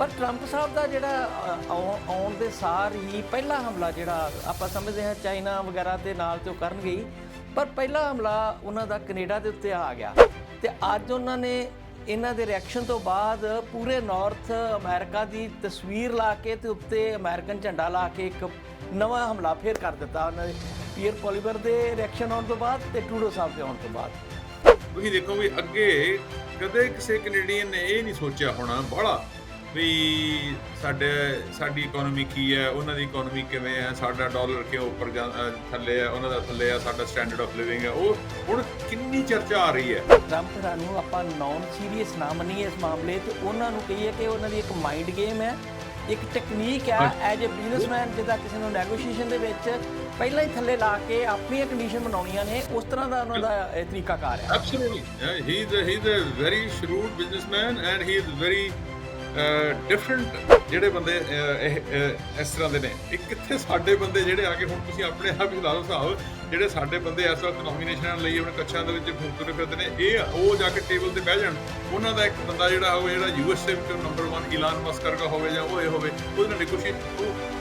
ਪਰ ਟਰੰਪ ਸਾਹਿਬ ਦਾ ਜਿਹੜਾ ਅ, ਆਉਣ- ਆਉਣ ਦੇ ਸਾਰ ਹੀ ਪਹਿਲਾ ਹਮਲਾ ਜਿਹੜਾ ਆਪਾਂ ਸਮਝਦੇ ਹਾਂ ਚਾਈਨਾ ਵਗੈਰਾ ਦੇ ਨਾਲ ਤੇ ਉਹ ਕਰਨਗੇ ਹੀ ਪਰ ਪਹਿਲਾ ਹਮਲਾ ਉਹਨਾਂ ਦਾ ਕੈਨੇਡਾ ਦੇ ਉੱਤੇ ਆ ਗਿਆ। ਤੇ ਅੱਜ ਉਹਨਾਂ ਨੇ ਇਹਨਾਂ ਦੇ ਰਿਐਕਸ਼ਨ ਤੋਂ ਬਾਅਦ ਪੂਰੇ ਨਾਰਥ ਅਮਰੀਕਾ ਦੀ ਤਸਵੀਰ ਲਾ ਕੇ ਤੇ ਉੱਤੇ ਅਮਰੀਕਨ ਝੰਡਾ ਲਾ ਕੇ ਇੱਕ ਨਵਾਂ ਹਮਲਾ ਫੇਰ ਕਰ ਦਿੱਤਾ ਉਹਨਾਂ ਦੇ ਪੀਅਰ ਪੋਲੀਵਰ ਦੇ ਰਿਐਕਸ਼ਨ ਆਉਣ ਤੋਂ ਬਾਅਦ ਤੇ ਟੂਡੋ ਸਾਹਿਬ ਦੇ ਆਉਣ ਤੋਂ ਬਾਅਦ। ਤੁਸੀਂ ਦੇਖੋ ਵੀ ਅੱਗੇ ਕਦੇ ਕਿਸੇ ਕੈਨੇਡੀਅਨ ਨੇ ਇਹ ਨਹੀਂ ਸੋਚਿਆ ਹੋਣਾ ਬੜਾ ਵੀ ਸਾਡੇ ਸਾਡੀ ਇਕਨੋਮੀ ਕੀ ਹੈ ਉਹਨਾਂ ਦੀ ਇਕਨੋਮੀ ਕਿਵੇਂ ਹੈ ਸਾਡਾ ਡਾਲਰ ਕਿਉਂ ਉੱਪਰ ਥੱਲੇ ਹੈ ਉਹਨਾਂ ਦਾ ਥੱਲੇ ਹੈ ਸਾਡਾ ਸਟੈਂਡਰਡ ਆਫ ਲਿਵਿੰਗ ਹੈ। ਉਹ ਹੁਣ ਕਿੰਨੀ ਚਰਚਾ ਆ ਰਹੀ ਹੈ? ਟਰੰਪ ਨੂੰ ਆਪਾਂ ਨਾਨ ਸੀਰੀਅਸ ਨਾ ਮੰਨੀਏ ਇਸ ਮਾਮਲੇ ਤੇ ਉਹਨਾਂ ਨੂੰ ਕਹੀਏ ਕਿ ਉਹਨਾਂ ਦੀ ਇੱਕ ਮਾਈਂਡ ਗੇਮ ਹੈ ਇੱਕ ਟੈਕਨੀਕ ਹੈ ਐਜ ਅ ਬਿਜ਼ਨਸਮੈਨ ਜਿਹਦਾ ਕਿਸੇ ਨੂੰ ਨੈਗੋਸ਼ੀਏਸ਼ਨ ਦੇ ਵਿੱਚ ਪਹਿਲਾਂ ਹੀ ਥੱਲੇ ਲਾ ਕੇ ਆਪਣੀਆਂ ਕੰਡੀਸ਼ਨ ਬਣਾਉਣੀਆਂ ਨੇ ਉਸ ਤਰ੍ਹਾਂ ਦਾ ਉਹਨਾਂ ਦਾ ਇਹ ਤਰੀਕਾਕਾਰ ਹੈ। Absolutely. Yeah, he's a, he's a very shrewd businessman and he is very different ਜਿਹੜੇ ਬੰਦੇ ਇਹ ਇਸ ਤਰ੍ਹਾਂ ਦੇ ਨੇ। ਇਹ ਕਿੱਥੇ ਸਾਡੇ ਬੰਦੇ ਜਿਹੜੇ ਆ ਕੇ ਹੁਣ ਤੁਸੀਂ ਆਪਣੇ ਆਪ ਹੀ ਲਾ ਲਓ ਹਿਸਾਬ, ਜਿਹੜੇ ਸਾਡੇ ਬੰਦੇ ਇਸ ਵਕਤ ਨੋਮੀਨੇਸ਼ਨਾਂ ਲਈ ਆਪਣੇ ਕੱਛਾਂ ਦੇ ਵਿੱਚ ਘੁੰਮ ਤੁਰੇ ਫਿਰਦੇ ਨੇ, ਇਹ ਉਹ ਜਾ ਕੇ ਟੇਬਲ ਤੇ ਬਹਿ ਜਾਣ। ਉਹਨਾਂ ਦਾ ਇੱਕ ਬੰਦਾ ਜਿਹੜਾ ਹੋਵੇ ਜਿਹੜਾ ਯੂਐਸ ਦੇ ਵਿੱਚ ਨੰਬਰ 1 ਇਲਾਨ ਮਸਕ ਵਰਗਾ ਹੋਵੇ ਜਾਂ ਉਹ ਇਹ ਹੋਵੇ, ਉਹਦੇ ਨਾਲ ਨੈਗੋਸ਼ੀਏਟ ਉਹ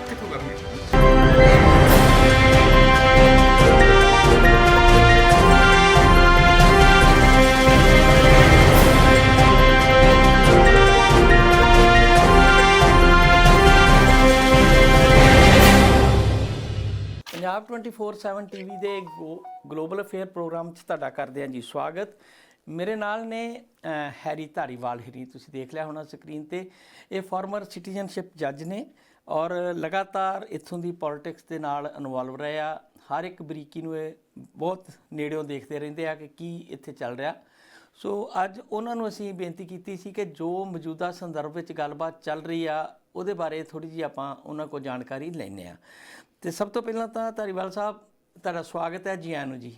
24/7 ਟੀਵੀ ਦੇ ਗਲੋਬਲ ਅਫੇਅਰ ਪ੍ਰੋਗਰਾਮ 'ਚ ਤੁਹਾਡਾ ਕਰਦੇ ਹਾਂ ਜੀ ਸਵਾਗਤ। ਮੇਰੇ ਨਾਲ ਨੇ ਹੈਰੀ ਧਾਰੀਵਾਲ ਹਰੀ, ਤੁਸੀਂ ਦੇਖ ਲਿਆ ਹੋਣਾ ਸਕਰੀਨ ਤੇ। ਇਹ ਫਾਰਮਰ ਸਿਟੀਜ਼ਨਸ਼ਿਪ ਜੱਜ ਨੇ ਔਰ ਲਗਾਤਾਰ ਇੱਥੋਂ ਦੀ ਪੋਲਿਟਿਕਸ ਦੇ ਨਾਲ ਇਨਵੋਲਵ ਰਹੇ ਆ। ਹਰ ਇੱਕ ਬਰੀਕੀ ਨੂੰ ਇਹ ਬਹੁਤ ਨੇੜਿਓਂ ਦੇਖਦੇ ਰਹਿੰਦੇ ਆ ਕਿ ਕੀ ਇੱਥੇ ਚੱਲ ਰਿਹਾ। ਸੋ ਅੱਜ ਉਹਨਾਂ ਨੂੰ ਅਸੀਂ ਬੇਨਤੀ ਕੀਤੀ ਸੀ ਕਿ ਜੋ ਮੌਜੂਦਾ ਸੰਦਰਭ ਵਿੱਚ ਗੱਲਬਾਤ ਚੱਲ ਰਹੀ ਆ ਉਹਦੇ ਬਾਰੇ ਥੋੜੀ ਜਿਹੀ ਆਪਾਂ ਉਹਨਾਂ ਕੋਲ ਜਾਣਕਾਰੀ ਲੈਣੇ ਆ ਤੇ ਸਭ ਤੋਂ ਪਹਿਲਾਂ ਤਾਂ ਧਾਰੀਵਾਲ ਸਾਹਿਬ ਤੁਹਾਡਾ ਸਵਾਗਤ ਹੈ ਜੀ ਆਇਆਂ ਨੂੰ ਜੀ।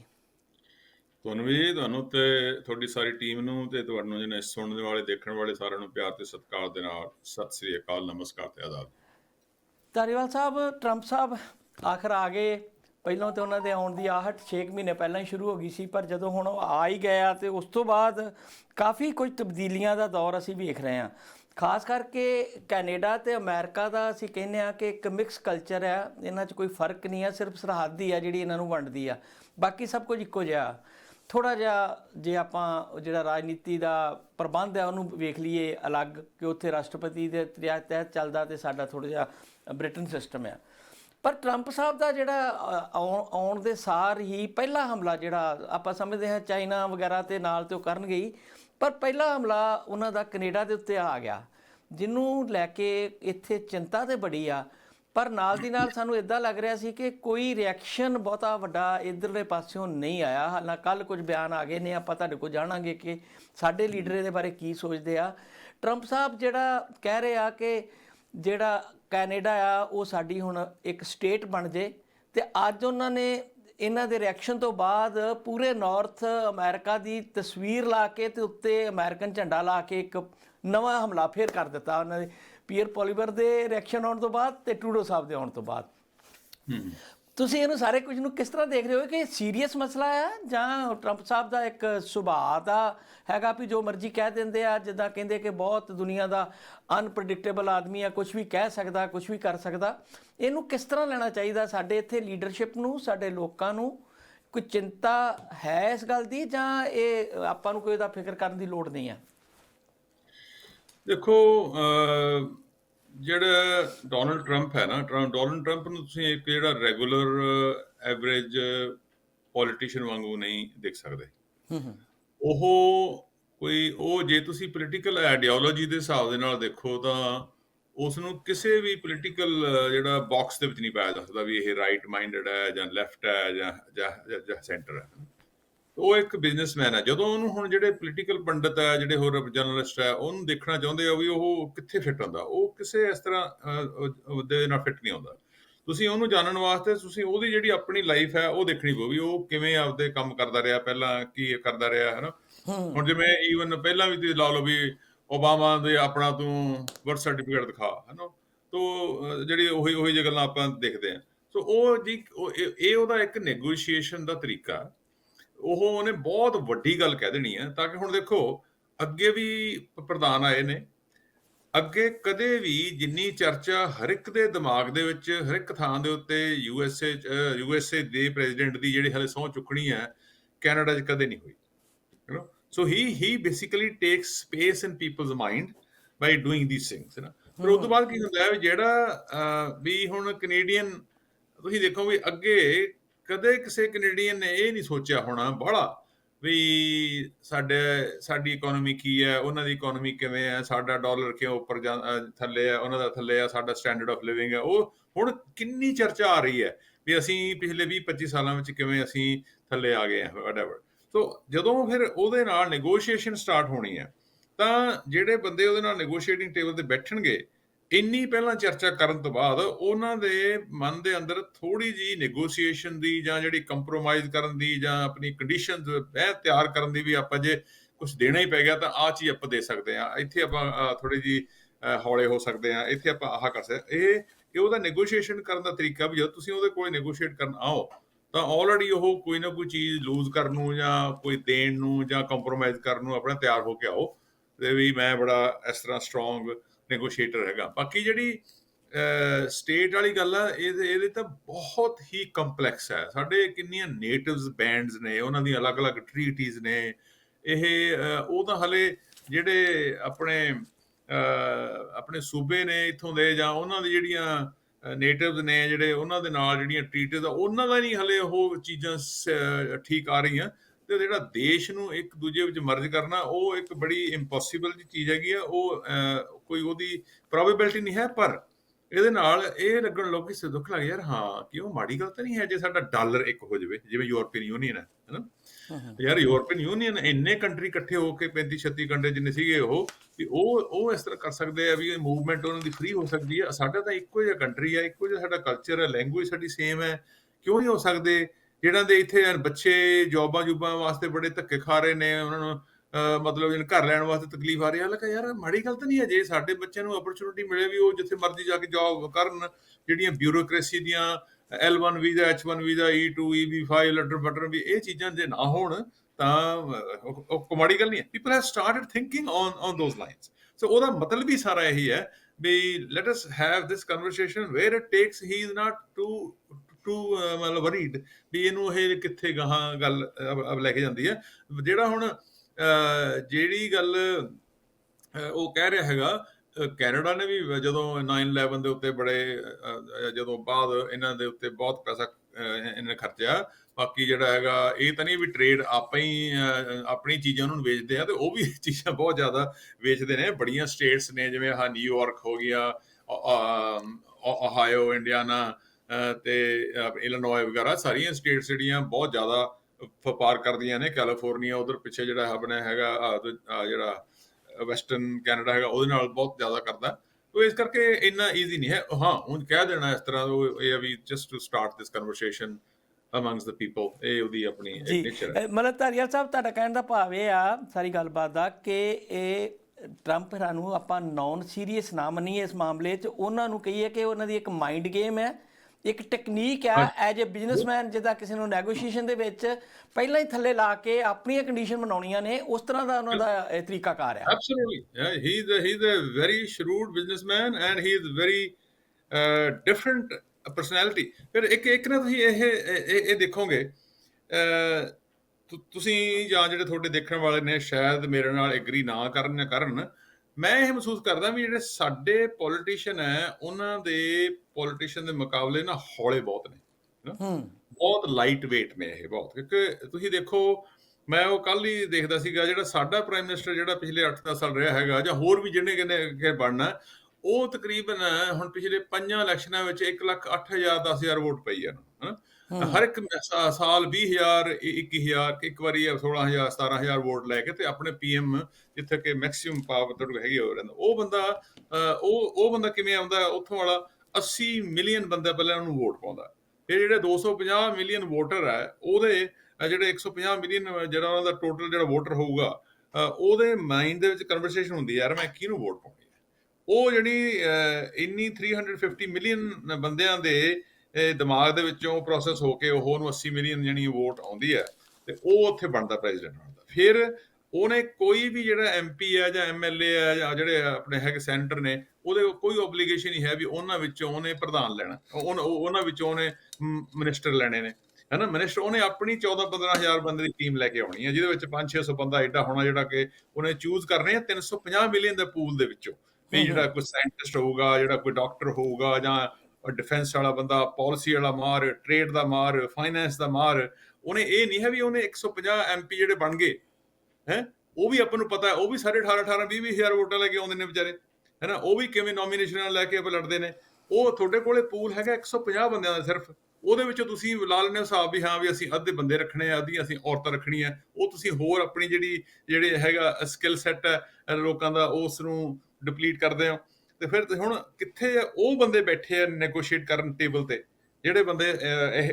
ਤੁਹਾਨੂੰ ਵੀ ਤੁਹਾਨੂੰ ਤੇ ਤੁਹਾਡੀ ਸਾਰੀ ਟੀਮ ਨੂੰ ਤੇ ਤੁਹਾਨੂੰ ਜਿਹਨੇ ਸੁਣਨ ਵਾਲੇ ਦੇਖਣ ਵਾਲੇ ਸਾਰਿਆਂ ਨੂੰ ਪਿਆਰ ਤੇ ਸਤਿਕਾਰ ਦੇ ਨਾਲ ਸਤਿ ਸ੍ਰੀ ਅਕਾਲ ਨਮਸਕਾਰ ਤੇ ਆਦਾਬ। ਧਾਰੀਵਾਲ ਸਾਹਿਬ ਟਰੰਪ ਸਾਹਿਬ ਆਖਰ ਆ ਗਏ। ਪਹਿਲਾਂ ਤੇ ਉਹਨਾਂ ਦੇ ਆਉਣ ਦੀ ਆਹਟ 6 ਮਹੀਨੇ ਪਹਿਲਾਂ ਹੀ ਸ਼ੁਰੂ ਹੋ ਗਈ ਸੀ ਪਰ ਜਦੋਂ ਹੁਣ ਉਹ ਆ ਹੀ ਗਿਆ ਤੇ ਉਸ ਤੋਂ ਬਾਅਦ ਕਾਫੀ ਕੁਝ ਤਬਦੀਲੀਆਂ ਦਾ ਦੌਰ ਅਸੀਂ ਵੇਖ ਰਹੇ ਹਾਂ। ਖਾਸ ਕਰਕੇ ਕੈਨੇਡਾ ਤੇ ਅਮਰੀਕਾ ਦਾ ਅਸੀਂ ਕਹਿੰਦੇ ਆ ਕਿ ਇੱਕ ਮਿਕਸ ਕਲਚਰ ਹੈ, ਇਹਨਾਂ 'ਚ ਕੋਈ ਫ਼ਰਕ ਨਹੀਂ ਹੈ, ਸਿਰਫ ਸਰਹੱਦ ਹੀ ਆ ਜਿਹੜੀ ਇਹਨਾਂ ਨੂੰ ਵੰਡਦੀ ਆ। ਬਾਕੀ ਸਭ ਕੁਝ ਇੱਕੋ ਜਿਹਾ। ਥੋੜਾ ਜਿਹਾ ਜੇ ਆਪਾਂ ਜਿਹੜਾ ਰਾਜਨੀਤੀ ਦਾ ਪ੍ਰਬੰਧ ਹੈ, ਉਹਨੂੰ ਵੇਖ ਲਈਏ ਅਲੱਗ ਕਿ ਉੱਥੇ ਰਾਸ਼ਟਰਪਤੀ ਦੇ ਤਹਿਤ ਚੱਲਦਾ ਤੇ ਸਾਡਾ ਥੋੜਾ ਜਿਹਾ ਬ੍ਰਿਟਨ ਸਿਸਟਮ ਹੈ ਪਰ ਟਰੰਪ ਸਾਹਿਬ ਦਾ ਜਿਹੜਾ ਆਉਣ ਆਉਣ ਦੇ ਸਾਰ ਹੀ ਪਹਿਲਾ ਹਮਲਾ ਜਿਹੜਾ ਆਪਾਂ ਸਮਝਦੇ ਹਾਂ ਚਾਈਨਾ ਵਗੈਰਾ ਤੇ ਨਾਲ ਤੇ ਉਹ ਕਰਨਗੇ ਹੀ, ਪਰ ਪਹਿਲਾ ਹਮਲਾ ਉਹਨਾਂ ਦਾ ਕੈਨੇਡਾ ਦੇ ਉੱਤੇ ਆ ਗਿਆ। ਜਿਹਨੂੰ ਲੈ ਕੇ ਇੱਥੇ ਚਿੰਤਾ ਤੇ ਬੜੀ ਆ, ਪਰ ਨਾਲ ਦੀ ਨਾਲ ਸਾਨੂੰ ਇਦਾਂ ਲੱਗ ਰਿਹਾ ਸੀ ਕਿ ਕੋਈ ਰਿਐਕਸ਼ਨ ਬਹੁਤਾ ਵੱਡਾ ਇਧਰਲੇ ਪਾਸਿਓਂ ਨਹੀਂ ਆਇਆ। ਹਾਲਾਂ ਕੱਲ ਕੁਝ ਬਿਆਨ ਆ ਗਏ ਨੇ, ਆਪਾਂ ਤੁਹਾਡੇ ਕੋਲ ਜਾਣਾਂਗੇ ਕਿ ਸਾਡੇ ਲੀਡਰ ਇਹਦੇ ਬਾਰੇ ਕੀ ਸੋਚਦੇ ਆ। ਟਰੰਪ ਸਾਹਿਬ ਜਿਹੜਾ ਕਹਿ ਰਹੇ ਆ ਕਿ ਜਿਹੜਾ ਕੈਨੇਡਾ ਆ, ਉਹ ਸਾਡੀ ਹੁਣ ਇੱਕ ਸਟੇਟ ਬਣ ਜੇ ਤੇ ਅੱਜ ਉਹਨਾਂ ਨੇ ਇਹਨਾਂ ਦੇ ਰਿਐਕਸ਼ਨ ਤੋਂ ਬਾਅਦ ਪੂਰੇ ਨਾਰਥ ਅਮਰੀਕਾ ਦੀ ਤਸਵੀਰ ਲਾ ਕੇ ਤੇ ਉੱਤੇ ਅਮਰੀਕਨ ਝੰਡਾ ਲਾ ਕੇ ਇੱਕ ਨਵਾਂ ਹਮਲਾ ਫੇਰ ਕਰ ਦਿੱਤਾ ਉਹਨਾਂ ਦੇ ਪੀਅਰ ਪੋਲੀਵਰ ਦੇ ਰਿਐਕਸ਼ਨ ਆਉਣ ਤੋਂ ਬਾਅਦ ਤੇ ਟੂਡੋ ਸਾਹਿਬ ਦੇ ਆਉਣ ਤੋਂ ਬਾਅਦ। ਤੁਸੀਂ ਇਹਨੂੰ ਸਾਰੇ ਕੁਝ ਨੂੰ ਕਿਸ ਤਰ੍ਹਾਂ ਦੇਖ ਰਹੇ ਹੋ? ਕਿ ਸੀਰੀਅਸ ਮਸਲਾ ਹੈ ਜਾਂ ਟਰੰਪ ਸਾਹਿਬ ਦਾ ਇੱਕ ਸੁਭਾਅ ਦਾ ਹੈਗਾ ਵੀ ਜੋ ਮਰਜ਼ੀ ਕਹਿ ਦਿੰਦੇ ਆ, ਜਿੱਦਾਂ ਕਹਿੰਦੇ ਕਿ ਬਹੁਤ ਦੁਨੀਆ ਦਾ ਅਨਪ੍ਰੈਡਿਕਟੇਬਲ ਆਦਮੀ ਆ ਕੁਝ ਵੀ ਕਹਿ ਸਕਦਾ ਕੁਝ ਵੀ ਕਰ ਸਕਦਾ। ਇਹਨੂੰ ਕਿਸ ਤਰ੍ਹਾਂ ਲੈਣਾ ਚਾਹੀਦਾ? ਸਾਡੇ ਇੱਥੇ ਲੀਡਰਸ਼ਿਪ ਨੂੰ, ਸਾਡੇ ਲੋਕਾਂ ਨੂੰ ਕੋਈ ਚਿੰਤਾ ਹੈ ਇਸ ਗੱਲ ਦੀ ਜਾਂ ਇਹ ਆਪਾਂ ਨੂੰ ਕੋਈ ਉਹਦਾ ਫਿਕਰ ਕਰਨ ਦੀ ਲੋੜ ਨਹੀਂ ਆ? ਦੇਖੋ ਜਿਹੜਾ ਡੋਨਲਡ ਟਰੰਪ ਹੈ ਨਾ ਡੋਨਲਡ ਟਰੰਪ ਨੂੰ ਤੁਸੀਂ ਇੱਕ ਜਿਹੜਾ ਰੈਗੂਲਰ ਐਵਰੇਜ ਪੋਲੀਟੀਸ਼ੀਅਨ ਵਾਂਗੂ ਨਹੀਂ ਦੇਖ ਸਕਦੇ। ਹੂੰ ਹੂੰ। ਉਹ ਕੋਈ ਉਹ ਜੇ ਤੁਸੀਂ ਪੋਲੀਟੀਕਲ ਆਈਡੀਓਲੋਜੀ ਦੇ ਹਿਸਾਬ ਦੇ ਨਾਲ ਦੇਖੋ ਤਾਂ ਉਸ ਨੂੰ ਕਿਸੇ ਵੀ ਪੋਲੀਟੀਕਲ ਜਿਹੜਾ ਬਾਕਸ ਦੇ ਵਿੱਚ ਨਹੀਂ ਪਾਇਆ ਜਾ ਸਕਦਾ ਵੀ ਇਹ ਰਾਈਟ ਮਾਈਂਡਡ ਹੈ ਜਾਂ ਲੈਫਟ ਹੈ ਜਾਂ- ਜਾਂ ਸੈਂਟਰ ਹੈ। ਉਹ ਇੱਕ ਬਿਜ਼ਨਸਮੈਨ ਹੈ ਜਦੋਂ ਉਹਨੂੰ ਹੁਣ ਜਿਹੜੇ ਪੋਲੀਟੀਕਲ ਪੰਡਤ ਹੈ ਜਿਹੜੇ ਹੋਰ ਜਰਨਲਿਸਟ ਹੈ ਉਹਨੂੰ ਦੇਖਣਾ ਚਾਹੁੰਦੇ ਆ ਵੀ ਉਹ ਕਿੱਥੇ ਫਿੱਟ ਹੁੰਦਾ। ਉਹ ਕਿਸੇ ਇਸ ਤਰ੍ਹਾਂ ਉਹਦੇ ਨਾਲ ਫਿੱਟ ਨਹੀਂ ਹੁੰਦਾ। ਤੁਸੀਂ ਉਹਨੂੰ ਜਾਣਨ ਵਾਸਤੇ ਤੁਸੀਂ ਉਹਦੀ ਜਿਹੜੀ ਆਪਣੀ ਲਾਈਫ ਹੈ ਉਹ ਦੇਖਣੀ ਪਊ ਵੀ ਉਹ ਕਿਵੇਂ ਆਪਦੇ ਕੰਮ ਕਰਦਾ ਰਿਹਾ ਪਹਿਲਾਂ ਕੀ ਕਰਦਾ ਰਿਹਾ ਹੈ। ਨਾ ਹੁਣ ਜਿਵੇਂ ਈਵਨ ਪਹਿਲਾਂ ਵੀ ਤੁਸੀਂ ਲਾ ਲਓ ਵੀ ਓਬਾਮਾ ਦੇ ਆਪਣਾ ਤੂੰ ਬਰਥ ਸਰਟੀਫਿਕੇਟ ਦਿਖਾ ਹੈ ਨਾ ਤੋ ਜਿਹੜੀ ਉਹੀ ਉਹੀ ਜਿਹੀ ਗੱਲਾਂ ਆਪਾਂ ਦੇਖਦੇ ਆ। ਸੋ ਉਹ ਜੀ ਇਹ ਉਹਦਾ ਇੱਕ ਨੈਗੋਸ਼ੀਏਸ਼ਨ ਦਾ ਤਰੀਕਾ। ਉਹ ਉਹਨੇ ਬਹੁਤ ਵੱਡੀ ਗੱਲ ਕਹਿ ਦੇਣੀ ਹੈ ਤਾਂ ਕਿ ਹੁਣ ਦੇਖੋ ਅੱਗੇ ਵੀ ਪ੍ਰਧਾਨ ਆਏ ਨੇ। ਅੱਗੇ ਕਦੇ ਵੀ ਜਿੰਨੀ ਚਰਚਾ ਹਰ ਇੱਕ ਦੇ ਦਿਮਾਗ ਦੇ ਵਿੱਚ ਹਰ ਇੱਕ ਥਾਂ ਦੇ ਉੱਤੇ ਯੂਐਸਏ ਯੂਐਸਏ ਦੇ ਪ੍ਰੈਜ਼ੀਡੈਂਟ ਦੀ ਜਿਹੜੀ ਹਲੇ ਸਹੁੰ ਚੁੱਕਣੀ ਹੈ ਕੈਨੇਡਾ 'ਚ ਕਦੇ ਨਹੀਂ ਹੋਈ। You know? So he he basically takes space in people's mind by doing these things ਹੈ ਨਾ? ਪਰ ਉਸ ਤੋਂ ਬਾਅਦ ਕੀ ਹੁੰਦਾ ਹੈ ਵੀ ਜਿਹੜਾ ਵੀ ਹੁਣ ਕੈਨੇਡੀਅਨ ਤੁਸੀਂ ਦੇਖੋ ਵੀ ਅੱਗੇ ਕਦੇ ਕਿਸੇ ਕੈਨੇਡੀਅਨ ਨੇ ਇਹ ਨਹੀਂ ਸੋਚਿਆ ਹੋਣਾ ਬੜਾ ਵੀ ਸਾਡੇ, ਸਾਡੀ ਇਕਨੋਮੀ ਕੀ ਹੈ, ਉਹਨਾਂ ਦੀ ਇਕਨੋਮੀ ਕਿਵੇਂ ਹੈ, ਸਾਡਾ ਡਾਲਰ ਕਿਉਂ ਉੱਪਰ ਜਾਂ ਥੱਲੇ ਹੈ, ਉਹਨਾਂ ਦਾ ਥੱਲੇ ਹੈ, ਸਾਡਾ ਸਟੈਂਡਰਡ ਆਫ ਲਿਵਿੰਗ ਹੈ। ਉਹ ਹੁਣ ਕਿੰਨੀ ਚਰਚਾ ਆ ਰਹੀ ਹੈ ਵੀ ਅਸੀਂ ਪਿਛਲੇ 20 25 ਸਾਲਾਂ ਵਿੱਚ ਕਿਵੇਂ ਅਸੀਂ ਥੱਲੇ ਆ ਗਏ ਹਾਂ ਵਟਐਵਰ ਸੋ ਜਦੋਂ ਫਿਰ ਉਹਦੇ ਨਾਲ ਨੈਗੋਸ਼ੀਏਸ਼ਨ ਸਟਾਰਟ ਹੋਣੀ ਹੈ, ਤਾਂ ਜਿਹੜੇ ਬੰਦੇ ਉਹਦੇ ਨਾਲ ਨੈਗੋਸ਼ੀਏਟਿੰਗ ਟੇਬਲ ਤੇ ਬੈਠਣਗੇ ਇੰਨੀ ਪਹਿਲਾਂ ਚਰਚਾ ਕਰਨ ਤੋਂ ਬਾਅਦ ਉਹਨਾਂ ਦੇ ਮਨ ਦੇ ਅੰਦਰ ਥੋੜੀ ਜੀ ਨੈਗੋਸ਼ੀਏਸ਼ਨ ਦੀ ਜਾਂ ਜਿਹੜੀ ਕੰਪਰੋਮਾਈਜ਼ ਕਰਨ ਦੀ ਜਾਂ ਆਪਣੀ ਕੰਡੀਸ਼ਨਸ ਇਹ ਤਿਆਰ ਕਰਨ ਦੀ ਵੀ ਆਪਾਂ ਜੇ ਕੁਝ ਦੇਣਾ ਹੀ ਪੈ ਗਿਆ ਤਾਂ ਆਹ ਚੀਜ਼ ਆਪਾਂ ਦੇ ਸਕਦੇ ਆ ਇੱਥੇ ਆਪਾਂ ਥੋੜੀ ਜੀ ਹੌਲੇ ਹੋ ਸਕਦੇ ਆ ਇੱਥੇ ਆਪਾਂ ਆਹ ਕਰ ਸਕਦੇ ਇਹ ਇਹ ਉਹਦਾ ਨੈਗੋਸ਼ੀਏਸ਼ਨ ਕਰਨ ਦਾ ਤਰੀਕਾ ਵੀ ਜਦੋਂ ਤੁਸੀਂ ਉਹਦੇ ਕੋਲ ਨੈਗੋਸ਼ੀਏਟ ਕਰਨ ਆਓ ਤਾਂ ਆਲਰੇਡੀ ਉਹ ਕੋਈ ਨਾ ਕੋਈ ਚੀਜ਼ ਲੂਜ਼ ਕਰਨ ਨੂੰ ਜਾਂ ਕੋਈ ਦੇਣ ਨੂੰ ਜਾਂ ਕੰਪਰੋਮਾਈਜ਼ ਕਰਨ ਨੂੰ ਆਪਣਾ ਤਿਆਰ ਹੋ ਕੇ ਆਓ। ਤੇ ਵੀ ਮੈਂ ਬੜਾ ਇਸ ਤਰ੍ਹਾਂ ਸਟਰੋਂਗ ਨੈਗੋਸ਼ੀਏਟਰ ਹੈਗਾ। ਬਾਕੀ ਜਿਹੜੀ ਸਟੇਟ ਵਾਲੀ ਗੱਲ ਆ, ਇਹਦੇ ਇਹਦੇ ਤਾਂ ਬਹੁਤ ਹੀ ਕੰਪਲੈਕਸ ਹੈ ਸਾਡੇ ਕਿੰਨੀਆਂ ਨੇਟਿਵਸ ਬੈਂਡਸ ਨੇ, ਉਹਨਾਂ ਦੀਆਂ ਅਲੱਗ-ਅਲੱਗ ਟ੍ਰੀਟੀਜ਼ ਨੇ। ਇਹ ਉਹ ਤਾਂ ਹਲੇ ਜਿਹੜੇ ਆਪਣੇ ਆਪਣੇ ਸੂਬੇ ਨੇ ਇਥੋਂ ਦੇ ਜਾਂ ਉਹਨਾਂ ਦੀ ਜਿਹੜੀਆਂ ਨੇਟਿਵਸ ਨੇ ਜਿਹੜੇ ਉਹਨਾਂ ਦੇ ਨਾਲ ਜਿਹੜੀਆਂ ਟ੍ਰੀਟੀਜ਼ ਆ, ਉਹਨਾਂ ਦਾ ਨਹੀਂ ਹਲੇ ਉਹ ਚੀਜ਼ਾਂ ਸ- ਠੀਕ ਆ ਰਹੀਆਂ। ਤੇ ਜਿਹੜਾ ਦੇਸ਼ ਨੂੰ ਇੱਕ ਦੂਜੇ ਵਿੱਚ ਮਰਜ ਕਰਨਾ, ਉਹ ਇੱਕ ਬੜੀ ਇੰਪੋਸੀਬਲ ਜੀ ਚੀਜ਼ ਹੈਗੀ ਆ। ਉਹ ਕੋਈ ਉਹਦੀ ਪ੍ਰੋਬੇਬਿਲਿਟੀ ਨਹੀਂ ਹੈ ਪਰ ਇਹਦੇ ਨਾਲ ਇਹ ਲੱਗਣ ਲੱਗ ਕਿ ਦੁੱਖ ਲੱਗ ਯਾਰ ਹਾਂ ਕਿ ਉਹ ਮਾੜੀ ਗੱਲ ਤਾਂ ਨਹੀਂ ਹੈ ਜੇ ਸਾਡਾ ਡਾਲਰ ਇੱਕ ਹੋ ਜਾਵੇ ਜਿਵੇਂ ਯੂਰਪੀਅਨ ਯੂਨੀਅਨ ਹੈ ਹੈਨਾ? ਯਾਰ ਯੂਰਪੀਅਨ ਯੂਨੀਅਨ ਇੰਨੇ ਕੰਟਰੀ ਇਕੱਠੇ ਹੋ ਕੇ 35 36 ਕੰਟਰੀ ਜਿੰਨੇ ਸੀਗੇ ਉਹ ਵੀ ਉਹ ਉਹ ਇਸ ਤਰ੍ਹਾਂ ਕਰ ਸਕਦੇ ਆ ਵੀ ਇਹ ਮੂਵਮੈਂਟ ਉਹਨਾਂ ਦੀ ਫ੍ਰੀ ਹੋ ਸਕਦੀ ਹੈ। ਸਾਡਾ ਤਾਂ ਇੱਕੋ ਜਿਹਾ ਕੰਟਰੀ ਹੈ ਇੱਕੋ ਜਿਹਾ ਸਾਡਾ ਕਲਚਰ ਹੈ ਲੈਂਗੁਏਜ ਸਾਡੀ ਸੇਮ ਹੈ। ਕਿਉਂ ਨਹੀਂ ਹੋ ਸਕਦੇ? ਜਿਹੜਾ ਦੇ ਇੱਥੇ ਬੱਚੇ ਜੌਬਾਂ ਜੂਬਾਂ ਵਾਸਤੇ ਬੜੇ ਧੱਕੇ ਖਾ ਰਹੇ ਨੇ ਉਹਨਾਂ ਨੂੰ ਮਤਲਬ ਜਿਹਨ ਘਰ ਲੈਣ ਵਾਸਤੇ ਤਕਲੀਫ ਆ ਰਹੀ ਹੈ। ਹਾਲਾਂਕਿ ਯਾਰ ਮਾੜੀ ਗੱਲ ਤਾਂ ਨਹੀਂ ਹੈ, ਜੇ ਸਾਡੇ ਬੱਚਿਆਂ ਨੂੰ ਅਪਰਚੂਨਿਟੀ ਮਿਲੇ ਵੀ ਉਹ ਜਿੱਥੇ ਮਰਜ਼ੀ ਜਾ ਕੇ ਜੌਬ ਕਰਨ, ਜਿਹੜੀਆਂ ਬਿਊਰੋਕ੍ਰੇਸੀ ਦੀਆਂ L1 visa H1 visa E2 EB5 letter butter ਵੀ ਇਹ ਚੀਜ਼ਾਂ ਜੇ ਨਾ ਹੋਣ, ਤਾਂ ਉਹ ਉਹ ਗੱਲ ਨਹੀਂ ਹੈ। People have started thinking on on those lines so ਉਹਦਾ ਮਤਲਬ ਵੀ ਸਾਰਾ ਇਹੀ ਹੈ ਵੀ let us have this conversation where it takes he is not to to ਮਤਲਬ ਵਰੀਡ ਵੀ ਇਹਨੂੰ ਇਹ ਕਿੱਥੇ ਗਾਹਾਂ ਗੱਲ ਲੈ ਕੇ ਜਾਂਦੀ ਹੈ। ਜਿਹੜਾ ਹੁਣ ਜਿਹੜੀ ਗੱਲ ਉਹ ਕਹਿ ਰਿਹਾ ਹੈਗਾ ਕੈਨੇਡਾ ਨੇ ਵੀ ਜਦੋਂ 9/11 ਦੇ ਉੱਤੇ ਬੜੇ ਜਦੋਂ ਬਾਅਦ ਇਹਨਾਂ ਦੇ ਉੱਤੇ ਬਹੁਤ ਪੈਸਾ ਅਹ, ਇਹਨਾਂ ਨੇ ਖਰਚਿਆ ਬਾਕੀ ਜਿਹੜਾ ਹੈਗਾ ਇਹ ਤਾਂ ਨਹੀਂ ਵੀ ਟ੍ਰੇਡ ਆਪਾਂ ਹੀ ਆਪਣੀ ਚੀਜ਼ਾਂ ਨੂੰ ਵੇਚਦੇ ਆ ਤੇ ਉਹ ਵੀ ਚੀਜ਼ਾਂ ਬਹੁਤ ਜ਼ਿਆਦਾ ਵੇਚਦੇ ਨੇ। ਬੜੀਆਂ ਸਟੇਟਸ ਨੇ ਜਿਵੇਂ ਆਹ ਨਿਊਯਾਰਕ ਹੋ ਗਿਆ ਓਹਾਇਓ ਇੰਡੀਆਨਾ ਅਹ, ਤੇ ਇਲਨੋਏ ਵਗੈਰਾ ਸਾਰੀਆਂ ਸਟੇਟਸ ਜਿਹੜੀਆਂ ਬਹੁਤ ਜ਼ਿਆਦਾ ਵਪਾਰ ਕਰਦੀਆਂ ਨੇ ਕੈਲੀਫੋਰਨੀਆ ਉਧਰ ਪਿੱਛੇ ਜਿਹੜਾ ਹੈਗਾ ਆਹ ਦੂ- ਆਹ ਜਿਹੜਾ ਵੈਸਟਰਨ ਕੈਨੇਡਾ ਹੈਗਾ ਉਹਦੇ ਨਾਲ ਬਹੁਤ ਜ਼ਿਆਦਾ ਕਰਦਾ। ਤੋ ਇਸ ਕਰਕੇ ਇੰਨਾ ਈਜ਼ੀ ਨਹੀਂ ਹੈ। ਹਾਂ ਹੁਣ ਕਹਿ ਦੇਣਾ ਇਸ ਤਰ੍ਹਾਂ ਉਹ ਇਹ ਵੀ just to start this conversation amongst the people ਇਹ ਉਹਦੀ ਆਪਣੀ ਨੇਚਰ ਹੈ। ਮਤਲਬ ਧਾਰੀਵਾਲ ਸਾਹਿਬ ਤੁਹਾਡਾ ਕਹਿਣ ਦਾ ਭਾਵ ਇਹ ਆ ਸਾਰੀ ਗੱਲਬਾਤ ਦਾ ਕਿ ਇਹ ਟਰੰਪ ਹਰਾਂ ਨੂੰ ਆਪਾਂ ਨਾਨ ਸੀਰੀਅਸ ਨਾ ਮੰਨੀਏ ਇਸ ਮਾਮਲੇ 'ਚ। ਉਹਨਾਂ ਨੂੰ ਕਹੀਏ ਕਿ ਉਹਨਾਂ ਦੀ ਇੱਕ ਮਾਈਂਡ ਗੇਮ ਹੈ। ਇੱਕ ਟੈਕਨੀਕ ਆ ਐਜ ਅ ਬਿਜ਼ਨਸਮੈਨ ਜਿਹਦਾ ਕਿਸੇ ਨੂੰ ਨੈਗੋਸ਼ੀਏਸ਼ਨ ਦੇ ਵਿੱਚ ਪਹਿਲਾਂ ਹੀ ਥੱਲੇ ਲਾ ਕੇ ਆਪਣੀਆਂ ਕੰਡੀਸ਼ਨ ਬਣਾਉਣੀਆਂ ਨੇ ਉਸ ਤਰ੍ਹਾਂ ਦਾ ਉਹਨਾਂ ਦਾ ਇਹ ਤਰੀਕਾਕਾਰ ਆ Absolutely. Yeah, he's a, he's a very shrewd businessman and he is very uh, different personality. ਫਿਰ ਇੱਕ ਇੱਕ ਨਾ ਤੁਸੀਂ ਇਹ ਇਹ ਦੇਖੋਗੇ ਤੁਸੀਂ ਜਾਂ ਜਿਹੜੇ ਤੁਹਾਡੇ ਦੇਖਣ ਵਾਲੇ ਨੇ ਸ਼ਾਇਦ ਮੇਰੇ ਨਾਲ ਐਗਰੀ ਨਾ ਕਰਨ ਕਰਨ ਮੈਂ ਇਹ ਮਹਿਸੂਸ ਕਰਦਾ ਵੀ ਜਿਹੜੇ ਸਾਡੇ ਪੋਲੀਟੀਸ਼ੀਅਨ ਹੈ ਉਹਨਾਂ ਦੇ ਪੋਲੀਟੀਸ਼ੀਅਨ ਦੇ ਮੁਕਾਬਲੇ ਨਾ ਹੌਲੇ ਬਹੁਤ ਨੇ ਨਾ? ਹੂੰ। ਬਹੁਤ ਲਾਈਟ weight ਨੇ ਇਹ ਬਹੁਤ ਕਿਉਂਕਿ ਤੁਸੀਂ ਦੇਖੋ ਮੈਂ ਉਹ ਕੱਲ ਹੀ ਦੇਖਦਾ ਸੀਗਾ ਜਿਹੜਾ ਸਾਡਾ ਪ੍ਰਾਈਮ ਮਿਨਿਸਟਰ ਜਿਹੜਾ ਪਿਛਲੇ 8-10 ਸਾਲ ਰਿਹਾ ਹੈਗਾ ਜਾਂ ਹੋਰ ਵੀ ਜਿਹਨੇ ਕਿਨੇ ਕਿ ਬਣਨਾ ਉਹ ਤਕਰੀਬਨ ਹੁਣ ਪਿਛਲੇ ਪੰਜਾਂ ਇਲੈਕਸ਼ਨਾਂ ਵਿੱਚ 1 ਲੱਖ 8000 10000 ਵੋਟ ਪਈ ਹੈ ਨਾ? ਹਰ ਇੱਕ ਸਾਲ 20000 21000 ਇੱਕ ਵਾਰੀ 16000 17000 ਵੋਟ ਲੈ ਕੇ ਤੇ ਆਪਣੇ ਪੀਐਮ ਜਿੱਥੇ ਕਿ ਮੈਕਸਿਮਮ ਪਾਵਰ ਹੈਗੀ ਹੋ ਰਹਿੰਦਾ। ਉਹ ਬੰਦਾ ਉਹ ਉਹ ਬੰਦਾ ਕਿਵੇਂ ਆਉਂਦਾ ਉੱਥੋਂ ਵਾਲਾ 80 ਮਿਲੀਅਨ ਬੰਦਾ ਪਹਿਲਾਂ ਉਹਨੂੰ ਵੋਟ ਪਾਉਂਦਾ। ਫਿਰ ਜਿਹੜੇ 250 ਮਿਲੀਅਨ ਵੋਟਰ ਹੈ ਉਹਦੇ ਅਹ ਜਿਹੜੇ 150 ਮਿਲੀਅਨ ਜਿਹੜਾ ਉਹਨਾਂ ਦਾ ਟੋਟਲ ਜਿਹੜਾ ਵੋਟਰ ਹੋਊਗਾ ਉਹਦੇ ਮਾਈਂਡ ਦੇ ਵਿੱਚ ਕਨਵਰਸੇਸ਼ਨ ਹੁੰਦੀ ਯਾਰ ਮੈਂ ਕਿਹਨੂੰ ਵੋਟ ਪਾਉਣੀ ਹੈ? ਉਹ ਜਿਹੜੀ ਅਹ, ਇੰਨੀ 350 ਮਿਲੀਅਨ ਬੰਦਿਆਂ ਦੇ ਦਿਮਾਗ ਦੇ ਵਿੱਚੋਂ ਪ੍ਰੋਸੈਸ ਹੋ ਕੇ ਉਹ ਨੂੰ 80 ਮਿਲੀਅਨ ਜਣੀ ਵੋਟ ਆਉਂਦੀ ਹੈ ਤੇ ਉਹ ਉੱਥੇ ਬਣਦਾ ਪ੍ਰੈਜ਼ੀਡੈਂਟ ਬਣਦਾ। ਫਿਰ ਉਹਨੇ ਕੋਈ ਵੀ ਜਿਹੜਾ ਐਮਪੀ ਹੈ ਜਾਂ ਐਮਐਲਏ ਹੈ ਜਾਂ ਜਿਹੜੇ ਆਪਣੇ ਹੈਗੇ ਸੈਂਟਰ ਨੇ ਉਹਦੇ ਕੋਈ ਓਬਲੀਗੇਸ਼ਨ ਨਹੀਂ ਹੈ ਵੀ ਉਹਨਾਂ ਵਿੱਚੋਂ ਉਹਨੇ ਪ੍ਰਧਾਨ ਲੈਣਾ। ਉਹ- ਉਹ- ਉਹਨਾਂ ਵਿੱਚੋਂ ਉਹਨੇ ਮਿਨਿਸਟਰ ਲੈਣੇ ਨੇ। ਹੈਨਾ? ਮਿਨਿਸਟਰ ਉਹਨੇ ਆਪਣੀ 14 15000 ਬੰਦੇ ਦੀ ਟੀਮ ਲੈ ਕੇ ਆਉਣੀ ਹੈ ਜਿਹਦੇ ਵਿੱਚ 5-600 ਬੰਦਾ ਐਡਾ ਹੋਣਾ ਜਿਹੜਾ ਕਿ ਉਹਨੇ ਚੂਜ਼ ਕਰਨੇ ਆ 350 ਮਿਲੀਅਨ ਦੇ ਪੂਲ ਦੇ ਵਿੱਚੋਂ। ਵੀ ਜਿਹੜਾ ਕੋਈ ਸਾਇੰਟਿਸਟ ਹੋਊਗਾ ਜਿਹੜਾ ਕੋਈ ਡਾਕਟਰ ਹੋਊਗਾ ਜਾਂ ਡਿਫੈਂਸ ਵਾਲਾ ਬੰਦਾ ਪਾਲਿਸੀ ਵਾਲਾ ਮਾਰ ਟ੍ਰੇਡ ਦਾ ਮਾਰ ਫਾਈਨੈਂਸ ਦਾ ਮਾਰ ਉਹਨੇ ਇਹ ਨਹੀਂ ਹੈ ਵੀ ਉਹਨੇ 150 ਐਮਪੀ ਜਿਹੜੇ ਬਣ ਗਏ। ਹੈ? ਉਹ ਵੀ ਆਪਾਂ ਨੂੰ ਪਤਾ ਉਹ ਵੀ ਸਾਰੇ 18 18 20 ਹਜ਼ਾਰ ਵੋਟਾਂ ਲੈ ਕੇ ਆਉਂਦੇ ਨੇ ਵਿਚਾਰੇ। ਹੈਨਾ ਉਹ ਵੀ ਕਿਵੇਂ ਨੋਮੀਨੇਸ਼ਨਾਂ ਲੈ ਕੇ ਆਪਾਂ ਲੜਦੇ ਨੇ। ਉਹ ਤੁਹਾਡੇ ਕੋਲੇ ਪੂਲ ਹੈਗਾ 150 ਬੰਦਿਆਂ ਦਾ ਸਿਰਫ। ਉਹਦੇ ਵਿੱਚੋਂ ਤੁਸੀਂ ਲਾ ਲੈਣੇ ਹਿਸਾਬ ਵੀ ਹਾਂ ਵੀ ਅਸੀਂ ਅੱਧੇ ਬੰਦੇ ਰੱਖਣੇ ਆ ਅੱਧੀ ਅਸੀਂ ਔਰਤਾਂ ਰੱਖਣੀਆਂ। ਉਹ ਤੁਸੀਂ ਹੋਰ ਆਪਣੀ ਜਿਹੜੀ, ਜਿਹੜੇ ਹੈਗਾ ਸਕਿੱਲ ਸੈੱਟ ਹੈ ਲੋਕਾਂ ਦਾ, ਉਸ ਨੂੰ ਡਿਪਲੀਟ ਕਰਦੇ ਹੋ। ਤੇ ਫਿਰ ਹੁਣ ਕਿੱਥੇ ਉਹ ਬੰਦੇ ਬੈਠੇ ਆ ਨੈਗੋਸ਼ੀਏਟ ਕਰਨ ਟੇਬਲ ਤੇ। ਜਿਹੜੇ ਬੰਦੇ ਇਹ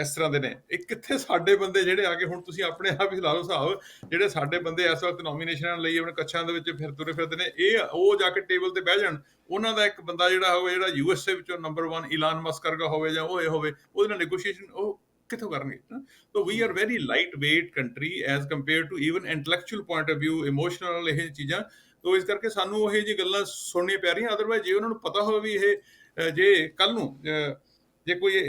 ਇਸ ਤਰ੍ਹਾਂ ਦੇ ਨੇ। ਇਹ ਕਿੱਥੇ ਸਾਡੇ ਬੰਦੇ ਜਿਹੜੇ ਆ ਕੇ ਹੁਣ ਤੁਸੀਂ ਆਪਣੇ ਆਪ ਹੀ ਲਾ ਲਓ ਹਿਸਾਬ, ਜਿਹੜੇ ਸਾਡੇ ਬੰਦੇ ਇਸ ਵਕਤ ਨੋਮੀਨੇਸ਼ਨਾਂ ਲਈ ਆਪਣੇ ਕੱਛਾਂ ਦੇ ਵਿੱਚ ਫਿਰ ਤੁਰੇ ਫਿਰਦੇ ਨੇ, ਇਹ ਉਹ ਜਾ ਕੇ ਟੇਬਲ ਤੇ ਬਹਿ ਜਾਣ। ਉਹਨਾਂ ਦਾ ਇੱਕ ਬੰਦਾ ਜਿਹੜਾ ਹੋਵੇ ਜਿਹੜਾ ਯੂਐਸਏ ਵਿੱਚੋਂ ਨੰਬਰ 1 ਇਲਾਨ ਮਸਕ ਵਰਗਾ ਹੋਵੇ ਜਾਂ ਉਹ ਇਹ ਹੋਵੇ, ਉਹਦੇ ਨਾਲ ਨੈਗੋਸ਼ੀਏਸ਼ਨ ਉਹ ਕਿੱਥੋਂ ਕਰਨਗੇ? So we are very light weight country as compared to even intellectual point of View emotional ਇਹ ਚੀਜ਼ਾਂ। ਤੋ ਇਸ ਕਰਕੇ ਸਾਨੂੰ ਉਹ ਜੀ ਗੱਲਾਂ ਸੁਣਨੀਆਂ ਪੈ ਰਹੀਆਂ। ਅਦਰਵਾਈਜ਼ ਜੇ ਉਹਨਾਂ ਨੂੰ ਪਤਾ ਹੋਵੇ ਵੀ ਇਹ ਜੇ ਕੱਲ ਨੂੰ ਜੇ ਕੋਈ